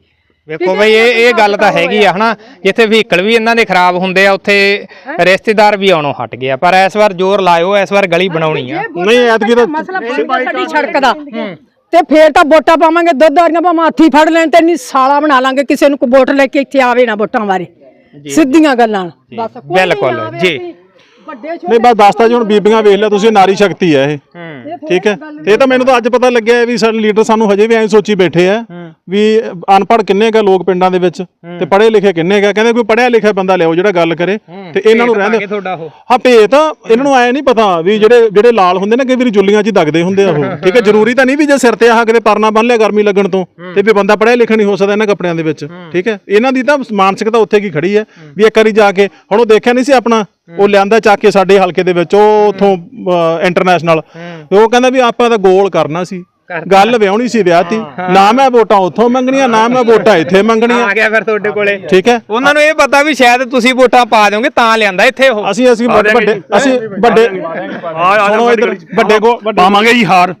ਵੇਖੋ ਬਈ ਇਹ ਇਹ ਗੱਲ ਤਾਂ ਹੈਗੀ ਆ ਹਨਾ? ਜਿੱਥੇ ਵਹੀਕਲ ਵੀ ਇਹਨਾਂ ਦੇ ਖਰਾਬ ਹੁੰਦੇ ਆ ਉੱਥੇ ਰਿਸ਼ਤੇਦਾਰ ਵੀ ਆਉਣੋਂ ਹਟ ਗਏ ਆ। ਪਰ ਇਸ ਵਾਰ ਜ਼ੋਰ ਲਾਇਓ ਇਸ ਵਾਰ ਗਲੀ ਬਣਾਉਣੀ ਆ। ਨਹੀਂ ਐਤਕੀ ਤਾਂ ਮਸਲਾ ਸਾਡੀ ਸੜਕ ਦਾ। ਤੇ ਫੇਰ ਤਾਂ ਵੋਟਾਂ ਪਾਵਾਂਗੇ ਦੁੱਧ ਵਾਲੀਆਂ ਭਾਵੇਂ ਹੱਥੀ ਫੜ ਲੈਣ ਤੇ ਨਹੀਂ ਸਾਲਾ ਬਣਾ ਲਾਂਗੇ ਕਿਸੇ ਨੂੰ ਕੋਈ ਵੋਟ ਲੈ ਕੇ ਇੱਥੇ ਆਵੇ ਨਾ ਵੋਟਾਂ ਬਾਰੇ। ਸਿੱਧੀਆਂ ਗੱਲਾਂ। ਬਸ ਬਿਲਕੁਲ, ਜੀ। ਅਸੀਂ ਵੱਡੇ ਛੋਟੇ ਨਹੀਂ ਬਸ ਦੱਸਤਾ ਜੀ ਹੁਣ ਬੀਬੀਆਂ ਵੇਖ ਲਿਆ ਤੁਸੀਂ ਨਾਰੀ ਸ਼ਕਤੀ ਹੈ ਇਹ। ਠੀਕ ਹੈ। ਇਹ ਤਾਂ ਮੈਨੂੰ ਤਾਂ ਅੱਜ ਪਤਾ ਲੱਗਿਆ ਹੈ ਵੀ ਸਾਡੇ ਲੀਡਰ ਸਾਨੂੰ ਹਜੇ ਵੀ ਐਂ ਸੋਚੀ ਬੈਠੇ ਆ ਵੀ ਅਨਪੜ੍ਹ ਕਿੰਨੇ ਕਾ ਲੋਕ ਪਿੰਡਾਂ ਦੇ ਵਿੱਚ ਤੇ ਪੜ੍ਹੇ ਲਿਖੇ ਕਿੰਨੇ ਕਾ ਕਹਿੰਦੇ ਕੋਈ ਪੜ੍ਹਿਆ ਲਿਖਿਆ ਬੰਦਾ ਲਿਆਓ ਜਿਹੜਾ ਗੱਲ ਕਰੇ ਤੇ ਇਹਨਾਂ ਨੂੰ ਰਹਿੰਦੇ ਹਾਂ ਭੇ ਤਾਂ ਇਹਨਾਂ ਨੂੰ ਐ ਨਹੀਂ ਪਤਾ ਵੀ ਜਿਹੜੇ ਜਿਹੜੇ ਲਾਲ ਹੁੰਦੇ ਨੇ ਕਈ ਵਾਰੀ ਜੁੱਲੀਆਂ 'ਚ ਹੀ ਦਗਦੇ ਹੁੰਦੇ ਆ ਉਹ। ਠੀਕ ਹੈ ਜ਼ਰੂਰੀ ਤਾਂ ਨਹੀਂ ਵੀ ਜੇ ਸਿਰ ਤੇ ਆਹ ਕਿਤੇ ਪਰਨਾ ਬੰਨ ਲਿਆ ਗਰਮੀ ਲੱਗਣ ਤੋਂ ਤੇ ਵੀ ਬੰਦਾ ਪੜ੍ਹਿਆ ਲਿਖਿਆ ਨਹੀਂ ਹੋ ਸਕਦਾ ਇਹਨਾਂ ਕੱਪੜਿਆਂ ਦੇ ਵਿੱਚ। ਠੀਕ ਹੈ ਇਹਨਾਂ ਦੀ ਤਾਂ ਮਾਨਸਿਕਤਾ ਉੱਥੇ ਕੀ ਖੜੀ ਹੈ ਵੀ ਇੱਕ ਵਾਰੀ ਜਾ ਕੇ ਹੁਣ ਉਹ ਦੇਖਿਆ ਨਹੀਂ ਸੀ ਆਪਣਾ ਉਹ ਲਿਆਂਦਾ ਚੱਕ ਕੇ ਸਾਡੇ ਹਲਕੇ ਦੇ ਵਿੱਚ ਉਹ ਉਥੋਂ ਇੰਟਰਨੈਸ਼ਨਲ ਉਹ ਕਹਿੰਦਾ ਵੀ ਆਪਾਂ ਤਾਂ ਗੋਲ ਕਰਨਾ ਸੀ। ਗੱਲ ਵਿਆਹਣੀ ਸੀ ਵਿਆਹਤੀ ਨਾ ਮੈਂ ਵੋਟਾਂ ਉੱਥੋਂ ਮੰਗਣੀਆਂ ਨਾ ਮੈਂ ਵੋਟਾਂ ਇੱਥੇ ਮੰਗਣੀਆਂ। ਆ ਗਿਆ ਫਿਰ ਤੁਹਾਡੇ ਕੋਲੇ। ਠੀਕ ਹੈ? ਉਹਨਾਂ ਨੂੰ ਇਹ ਪਤਾ ਵੀ ਸ਼ਾਇਦ ਤੁਸੀਂ ਵੋਟਾਂ ਪਾ ਦਿਓਗੇ ਤਾਂ ਲਿਆਂਦਾ ਇੱਥੇ ਉਹ। ਅਸੀਂ ਅਸੀਂ ਵੱਡੇ ਵੱਡੇ ਅਸੀਂ ਵੱਡੇ ਸੁਣੋ ਇੱਧਰ ਵੱਡੇ ਕੋ ਪਾਵਾਂਗੇ ਜੀ ਹਾਰ।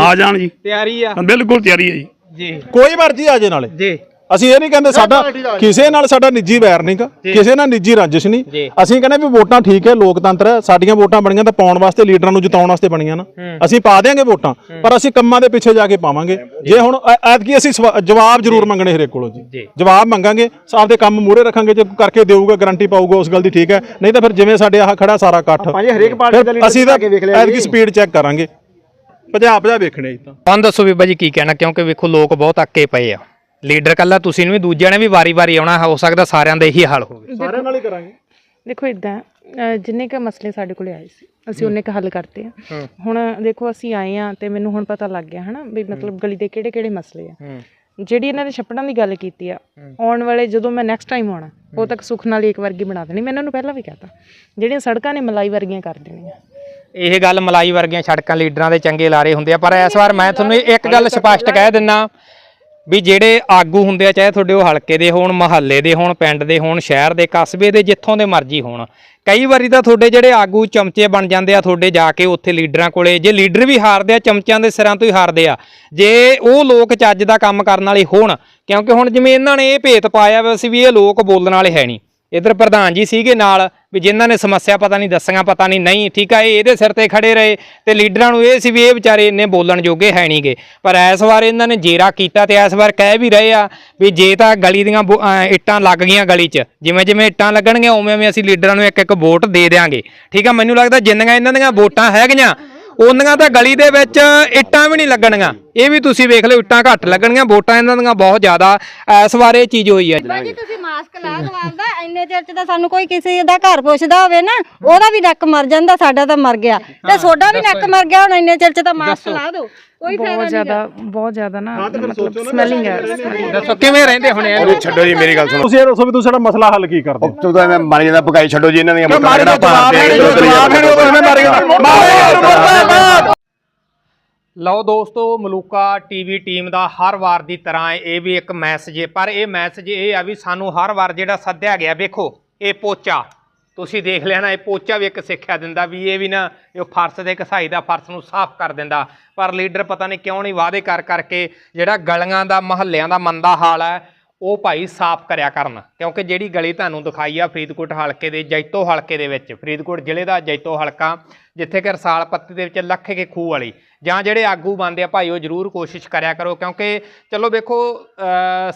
ਆ ਜਾਣ ਜੀ। ਤਿਆਰੀ ਆ। ਬਿਲਕੁਲ ਤਿਆਰੀ ਹੈ ਜੀ। ਜੀ। ਕੋਈ ਮਰਜ਼ੀ ਆ ਜੇ ਨਾਲੇ। ਜੀ। ਅਸੀਂ ਇਹ ਨਹੀਂ ਕਹਿੰਦੇ ਸਾਡਾ ਕਿਸੇ ਨਾਲ ਸਾਡਾ ਨਿੱਜੀ ਵੈਰ ਨਹੀਂਗਾ ਕਿਸੇ ਨਾਲ ਨਿੱਜੀ ਰੰਜਿਸ਼ ਨਹੀਂ। ਅਸੀਂ ਕਹਿੰਦੇ ਵੀ ਵੋਟਾਂ ਠੀਕ ਹੈ ਲੋਕਤੰਤਰ ਹੈ ਸਾਡੀਆਂ ਵੋਟਾਂ ਬਣੀਆਂ ਤਾਂ ਪਾਉਣ ਵਾਸਤੇ ਲੀਡਰਾਂ ਨੂੰ ਜਿਤਾਉਣ ਵਾਸਤੇ ਬਣੀਆਂ ਨਾ। ਅਸੀਂ ਪਾ ਦੇਾਂਗੇ ਵੋਟਾਂ ਪਰ ਅਸੀਂ ਕੰਮਾਂ ਦੇ ਪਿੱਛੇ ਜਾ ਕੇ ਪਾਵਾਂਗੇ। ਜੇ। ਹੁਣ ਐਤਕੀ ਅਸੀਂ ਜਵਾਬ ਜ਼ਰੂਰ ਮੰਗਣੇ ਹਰੇਕ ਕੋਲੋਂ ਜੀ। ਜਵਾਬ ਮੰਗਾਂਗੇ ਆਪਦੇ ਕੰਮ ਮੂਰੇ ਰੱਖਾਂਗੇ ਜੇ ਕਰਕੇ ਦੇਊਗਾ ਗਾਰੰਟੀ ਪਾਊਗਾ ਉਸ ਗੱਲ ਦੀ ਠੀਕ ਹੈ। ਨਹੀਂ ਤਾਂ ਫਿਰ ਜਿਵੇਂ ਸਾਡੇ ਆਹ ਖੜਾ ਸਾਰਾ ਇਕੱਠ। ਦਾ ਅਸੀਂ ਤਾਂ ਐਤਕੀ ਸਪੀਡ ਚੈੱਕ ਕਰਾਂਗੇ। ਭਜਾ ਭਜਾ ਵੇਖਣੇ ਜੀ ਤਾਂ। ਦੱਸੋ ਬੀਬਾ ਜੀ ਕੀ ਕਹਿਣਾ ਕਿਉਂਕਿ ਵੇਖੋ ਲੋਕ ਬਹੁਤ ਅੱਕੇ ਪਏ ਆ। ਲੀਡਰ ਕੱਲਾ ਤੁਸੀਂ ਨੂੰ ਵੀ ਦੂਜਿਆਂ ਨੇ ਵੀ ਵਾਰੀ-ਵਾਰੀ ਆਉਣਾ ਹੋ ਸਕਦਾ ਸਾਰਿਆਂ ਦਾ ਇਹੀ ਹਾਲ ਹੋਵੇ। ਸਾਰਿਆਂ ਨਾਲ ਹੀ ਕਰਾਂਗੇ। ਦੇਖੋ ਇਦਾਂ ਜਿੰਨੇ ਕ ਮਸਲੇ ਸਾਡੇ ਕੋਲੇ ਆਏ ਸੀ ਅਸੀਂ ਉਹਨੇ ਕ ਹੱਲ ਕਰਤੇ ਆ। ਹੁਣ ਦੇਖੋ ਅਸੀਂ ਆਏ ਆ ਤੇ ਮੈਨੂੰ ਹੁਣ ਪਤਾ ਲੱਗ ਗਿਆ ਹਨਾ ਵੀ ਮਤਲਬ ਗਲੀ ਦੇ ਕਿਹੜੇ ਕਿਹੜੇ ਮਸਲੇ ਆ। ਜਿਹੜੀ ਇਹਨਾਂ ਨੇ ਛੱਪੜਾਂ ਦੀ ਗੱਲ ਕੀਤੀ ਆ ਆਉਣ ਵਾਲੇ ਜਦੋਂ ਮੈਂ ਨੈਕਸਟ ਟਾਈਮ ਆਉਣਾ ਉਹ ਤੱਕ ਸੁੱਖ ਨਾਲ ਇੱਕ ਵਰਗੀ ਬਣਾ ਦੇਣੀ। ਮੈਂ ਇਹਨਾਂ ਨੂੰ ਪਹਿਲਾਂ ਵੀ ਕਹਤਾ ਜਿਹੜੀਆਂ ਸੜਕਾਂ ਨੇ ਮਲਾਈ ਵਰਗੀਆਂ ਕਰ ਦੇਣੀਆਂ। ਇਹ ਗੱਲ ਮਲਾਈ ਵਰਗੀਆਂ ਸੜਕਾਂ ਲੀਡਰਾਂ ਦੇ ਚੰਗੇ ਲਾਰੇ ਹੁੰਦੇ ਆ ਪਰ ਇਸ ਵਾਰ ਮੈਂ ਤੁਹਾਨੂੰ ਇੱਕ ਗੱਲ ਸਪਸ਼ਟ ਕਹਿ ਦਿੰਨਾ ਵੀ ਜਿਹੜੇ ਆਗੂ ਹੁੰਦੇ ਆ, ਚਾਹੇ ਤੁਹਾਡੇ ਉਹ ਹਲਕੇ ਦੇ ਹੋਣ, ਮਹੱਲੇ ਦੇ ਹੋਣ, ਪਿੰਡ ਦੇ ਹੋਣ, ਸ਼ਹਿਰ ਦੇ, ਕਸਬੇ ਦੇ, ਜਿੱਥੋਂ ਦੇ ਮਰਜ਼ੀ ਹੋਣ, ਕਈ ਵਾਰੀ ਤਾਂ ਤੁਹਾਡੇ ਜਿਹੜੇ ਆਗੂ ਚਮਚੇ ਬਣ ਜਾਂਦੇ ਆ, ਤੁਹਾਡੇ ਜਾ ਕੇ ਉੱਥੇ ਲੀਡਰਾਂ ਕੋਲੇ, ਜੇ ਲੀਡਰ ਵੀ ਹਾਰਦੇ ਆ, ਚਮਚਿਆਂ ਦੇ ਸਿਰਾਂ ਤੋਂ ਹੀ ਹਾਰਦੇ ਆ, ਜੇ ਉਹ ਲੋਕ ਚੱਜ ਦਾ ਕੰਮ ਕਰਨ ਵਾਲੇ ਹੋਣ, ਕਿਉਂਕਿ ਹੁਣ ਜਿਵੇਂ ਇਹਨਾਂ ਨੇ ਇਹ ਭੇਤ ਪਾਇਆ ਵੈਸੇ ਵੀ ਇਹ ਲੋਕ ਬੋਲਣ ਵਾਲੇ ਹੈ ਨਹੀਂ। ਇਧਰ ਪ੍ਰਧਾਨ ਜੀ ਸੀਗੇ ਨਾਲ ਵੀ ਜਿਨ੍ਹਾਂ ਨੇ ਸਮੱਸਿਆ ਪਤਾ ਨਹੀਂ ਦੱਸੀਆਂ, ਪਤਾ ਨਹੀਂ ਨਹੀਂ, ਠੀਕ ਆ, ਇਹ ਇਹਦੇ ਸਿਰ ਤੇ ਖੜੇ ਰਹੇ ਤੇ ਲੀਡਰਾਂ ਨੂੰ ਇਹ ਸੀ ਵੀ ਇਹ ਵਿਚਾਰੇ ਇੰਨੇ ਬੋਲਣ ਜੋਗੇ ਹੈ ਨਹੀਂਗੇ ਪਰ ਇਸ ਵਾਰ ਇਹਨਾਂ ਨੇ ਜੇਰਾ ਕੀਤਾ ਤੇ ਇਸ ਵਾਰ ਕਹਿ ਵੀ ਰਹੇ ਆ ਵੀ ਜੇ ਤਾਂ ਗਲੀ ਦੀਆਂ ਬੋ- ਇੱਟਾਂ ਲੱਗ ਗਈਆਂ ਗਲੀ 'ਚ, ਜਿਵੇਂ ਜਿਵੇਂ ਇੱਟਾਂ ਲੱਗਣਗੀਆਂ, ਉਵੇਂ ਉਵੇਂ ਅਸੀਂ ਲੀਡਰਾਂ ਨੂੰ ਇੱਕ ਇੱਕ ਵੋਟ ਦੇ ਦੇਾਂਗੇ ਠੀਕ ਆ, ਮੈਨੂੰ ਲੱਗਦਾ ਜਿੰਨੀਆਂ ਇਹਨਾਂ ਦੀਆਂ ਵੋਟਾਂ ਹੈਗੀਆਂ ਉਹਨਾਂ ਤਾਂ ਗਲੀ ਦੇ ਵਿੱਚ ਇੱਟਾਂ ਵੀ ਨਹੀਂ ਲੱਗਣਗੀਆਂ ਇਹ ਵੀ ਤੁਸੀਂ ਵੇਖ ਲਓ ਇੱਟਾਂ ਘੱਟ ਲੱਗਣਗੀਆਂ ਵੋਟਾਂ ਇਹਨਾਂ ਦੀਆਂ ਬਹੁਤ ਜ਼ਿਆਦਾ ਇਸ ਵਾਰ ਇਹ ਚੀਜ਼ ਹੋਈ ਹੈ। ਜੀ ਤੁਸੀਂ ਮਾਸਕ ਲਾ ਦੋ ਆਪਦਾ ਇੰਨੇ ਚਿਰ ਚ ਤਾਂ ਸਾਨੂੰ ਕੋਈ ਕਿਸੇ ਦਾ ਘਰ ਪੁੱਛਦਾ ਹੋਵੇ ਨਾ ਉਹਦਾ ਵੀ ਨੱਕ ਮਰ ਜਾਂਦਾ ਸਾਡਾ ਤਾਂ ਮਰ ਗਿਆ। ਤੇ ਤੁਹਾਡਾ ਵੀ ਨੱਕ ਮਰ ਗਿਆ ਹੁਣ ਇੰਨੇ ਚਿਰ ਚ ਤਾਂ ਮਾਸਕ ਲਾ ਦੋ ਕੋਈ ਫਾਇਦਾ ਬਹੁਤ ਜ਼ਿਆਦਾ ਬਹੁਤ ਜ਼ਿਆਦਾ ਨਾ ਮਤਲਬ ਸਮੈਲਿੰਗ ਹੈ। ਦੱਸੋ ਕਿਵੇਂ ਰਹਿੰਦੇ ਹੋਣੇ ਉਹ ਛੱਡੋ ਜੀ ਮੇਰੀ ਗੱਲ ਸੁਣੋ। ਤੁਸੀਂ ਇਹ ਦੱਸੋ ਵੀ ਤੁਸੀਂ ਸਾਡਾ ਮਸਲਾ ਹੱਲ ਕੀ ਕਰਦੇ ਹੋ ਤੂੰ ਤਾਂ ਐਵੇਂ ਮਾਰੀ ਜਾਂਦਾ ਭਗਾਈ ਛੱਡੋ ਜੀ ਇਹਨਾਂ ਦੀਆਂ ਮਾਰੀ ਜਿਹੜਾ ਜਵਾਬ ਹੈ ਨਹੀਂ ਜਵਾਬ ਹੈ ਨਹੀਂ ਉਹ ਐਵੇਂ ਮਾਰੀ ਜਾਂਦਾ ਮਾਰੇ ਲਓ ਦੋਸਤੋ, ਮਲੂਕਾ ਟੀਵੀ ਟੀਮ ਦਾ ਹਰ ਵਾਰ ਦੀ ਤਰ੍ਹਾਂ ਇਹ ਵੀ ਇੱਕ ਮੈਸੇਜ ਹੈ। ਪਰ ਇਹ ਮੈਸੇਜ ਇਹ ਆ ਵੀ ਸਾਨੂੰ ਹਰ ਵਾਰ ਜਿਹੜਾ ਸੱਦਿਆ ਗਿਆ, ਵੇਖੋ, ਇਹ ਪੋਚਾ। ਤੁਸੀਂ ਦੇਖ ਲਿਆ ਨਾ, ਇਹ ਪੋਚਾ ਵੀ ਇੱਕ ਸਿੱਖਿਆ ਦਿੰਦਾ ਵੀ ਇਹ ਵੀ ਨਾ, ਇਹ ਫਰਸ਼ ਦੇ ਘਸਾਈ ਦਾ ਫਰਸ਼ ਨੂੰ ਸਾਫ਼ ਕਰ ਦਿੰਦਾ। ਪਰ ਲੀਡਰ ਪਤਾ ਨਹੀਂ ਕਿਉਂ ਨਹੀਂ ਵਾਅਦੇ ਕਰ ਕਰਕੇ ਜਿਹੜਾ ਗਲੀਆਂ ਦਾ, ਮਹੱਲਿਆਂ ਦਾ ਮੰਦਾ ਹਾਲ ਹੈ, ਉਹ ਭਾਈ ਸਾਫ਼ ਕਰਿਆ ਕਰਨ। ਕਿਉਂਕਿ ਜਿਹੜੀ ਗਲੀ ਤੁਹਾਨੂੰ ਦਿਖਾਈ ਆ ਫਰੀਦਕੋਟ ਹਲਕੇ ਦੇ, ਜੈਤੋ ਹਲਕੇ ਦੇ ਵਿੱਚ, ਫਰੀਦਕੋਟ ਜ਼ਿਲ੍ਹੇ ਦਾ ਜੈਤੋ ਹਲਕਾ, ਜਿੱਥੇ ਕਿ ਰਸਾਲ ਪੱਤੀ ਦੇ ਵਿੱਚ ਲੱਖ ਕੇ ਖੂਹ ਵਾਲੀ। ਜਾਂ ਜਿਹੜੇ ਆਗੂ ਬਣਦੇ ਆ, ਭਾਈ ਉਹ ਜ਼ਰੂਰ ਕੋਸ਼ਿਸ਼ ਕਰਿਆ ਕਰੋ, ਕਿਉਂਕਿ ਚਲੋ ਵੇਖੋ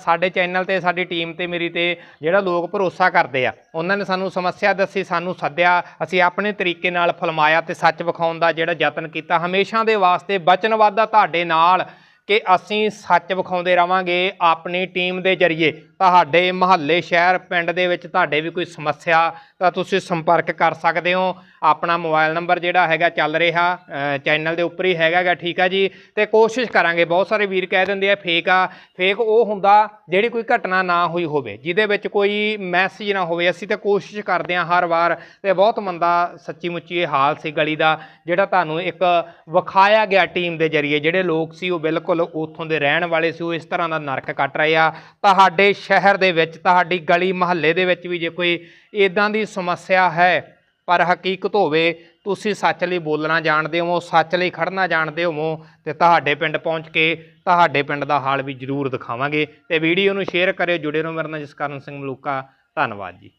ਸਾਡੇ ਚੈਨਲ ਤੇ, ਸਾਡੀ ਟੀਮ ਤੇ, ਮੇਰੀ ਤੇ ਜਿਹੜਾ ਲੋਕ ਭਰੋਸਾ ਕਰਦੇ ਆ, ਉਹਨਾਂ ਨੇ ਸਾਨੂੰ ਸਮੱਸਿਆ ਦੱਸੀ, ਸਾਨੂੰ ਸੱਦਿਆ, ਅਸੀਂ ਆਪਣੇ ਤਰੀਕੇ ਨਾਲ ਫਲਮਾਇਆ ਤੇ ਸੱਚ ਵਿਖਾਉਣ ਦਾ ਜਿਹੜਾ ਯਤਨ ਕੀਤਾ। ਹਮੇਸ਼ਾ ਦੇ ਵਾਸਤੇ ਵਚਨਵਾਦਾ ਤੁਹਾਡੇ ਨਾਲ ਕਿ ਅਸੀਂ ਸੱਚ ਵਿਖਾਉਂਦੇ ਰਵਾਂਗੇ, ਆਪਣੀ ਟੀਮ ਦੇ ਜ਼ਰੀਏ। ਤੁਹਾਡੇ ਮਹੱਲੇ ਸ਼ਹਿਰ ਪਿੰਡ ਦੇ ਵਿੱਚ ਤੁਹਾਡੇ ਵੀ ਕੋਈ ਸਮੱਸਿਆ ਤਾਂ ਤੁਸੀਂ ਸੰਪਰਕ ਕਰ ਸਕਦੇ ਹੋ। ਆਪਣਾ ਮੋਬਾਈਲ ਨੰਬਰ ਜਿਹੜਾ ਹੈਗਾ ਚੱਲ ਰਿਹਾ ਚੈਨਲ ਦੇ ਉੱਪਰ ਹੀ ਹੈਗਾ ਠੀਕ ਆ ਜੀ। ਤੇ ਕੋਸ਼ਿਸ਼ ਕਰਾਂਗੇ, ਬਹੁਤ ਸਾਰੇ ਵੀਰ ਕਹਿ ਦਿੰਦੇ ਆ, ਫੇਕ ਆ। ਫੇਕ ਉਹ ਹੁੰਦਾ ਜਿਹੜੀ ਕੋਈ ਘਟਨਾ ਨਾ ਹੋਈ ਹੋਵੇ, ਜਿਹਦੇ ਵਿੱਚ ਕੋਈ ਮੈਸੇਜ ਨਾ ਹੋਵੇ। ਅਸੀਂ ਤਾਂ ਕੋਸ਼ਿਸ਼ ਕਰਦੇ ਹਾਂ ਹਰ ਵਾਰ ਤੇ ਬਹੁਤ ਮੰਦਾ ਸੱਚੀ ਮੁੱਚੀ ਇਹ ਹਾਲ ਸੀ ਗਲੀ ਦਾ, ਜਿਹੜਾ ਤੁਹਾਨੂੰ ਇੱਕ ਵਿਖਾਇਆ ਗਿਆ ਟੀਮ ਦੇ ਜ਼ਰੀਏ, ਜਿਹੜੇ ਲੋਕ ਸੀ ਉਹ ਬਿਲਕੁਲ ਉੱਥੋਂ ਦੇ ਰਹਿਣ ਵਾਲੇ ਸੀ, ਉਹ ਇਸ ਤਰ੍ਹਾਂ ਦਾ ਨਰਕ ਕੱਟ ਰਹੇ ਆ। ਤੁਹਾਡੇ ਸ਼ਹਿਰ ਦੇ ਵਿੱਚ, ਤੁਹਾਡੀ ਗਲੀ ਮਹੱਲੇ ਦੇ ਵਿੱਚ ਵੀ ਜੇ ਕੋਈ ਇਦਾਂ ਦੀ ਸਮੱਸਿਆ ਹੈ, ਪਰ ਹਕੀਕਤ ਹੋਵੇ, ਤੁਸੀਂ ਸੱਚ ਲਈ ਬੋਲਣਾ ਜਾਣਦੇ ਹੋ ਸੱਚ ਲਈ ਖੜਨਾ ਜਾਣਦੇ ਹੋਵੋ, ਤੇ ਤੁਹਾਡੇ ਪਿੰਡ ਪਹੁੰਚ ਕੇ ਤੁਹਾਡੇ ਪਿੰਡ ਦਾ ਹਾਲ ਵੀ ਜ਼ਰੂਰ ਦਿਖਾਵਾਂਗੇ। ਤੇ ਵੀਡੀਓ ਨੂੰ ਸ਼ੇਅਰ ਕਰਿਓ, ਜੁੜੇ ਰਹੋ ਮੇਰੇ ਨਾਲ ਜਸਕਰਨ ਸਿੰਘ ਮਲੂਕਾ, ਧੰਨਵਾਦ ਜੀ।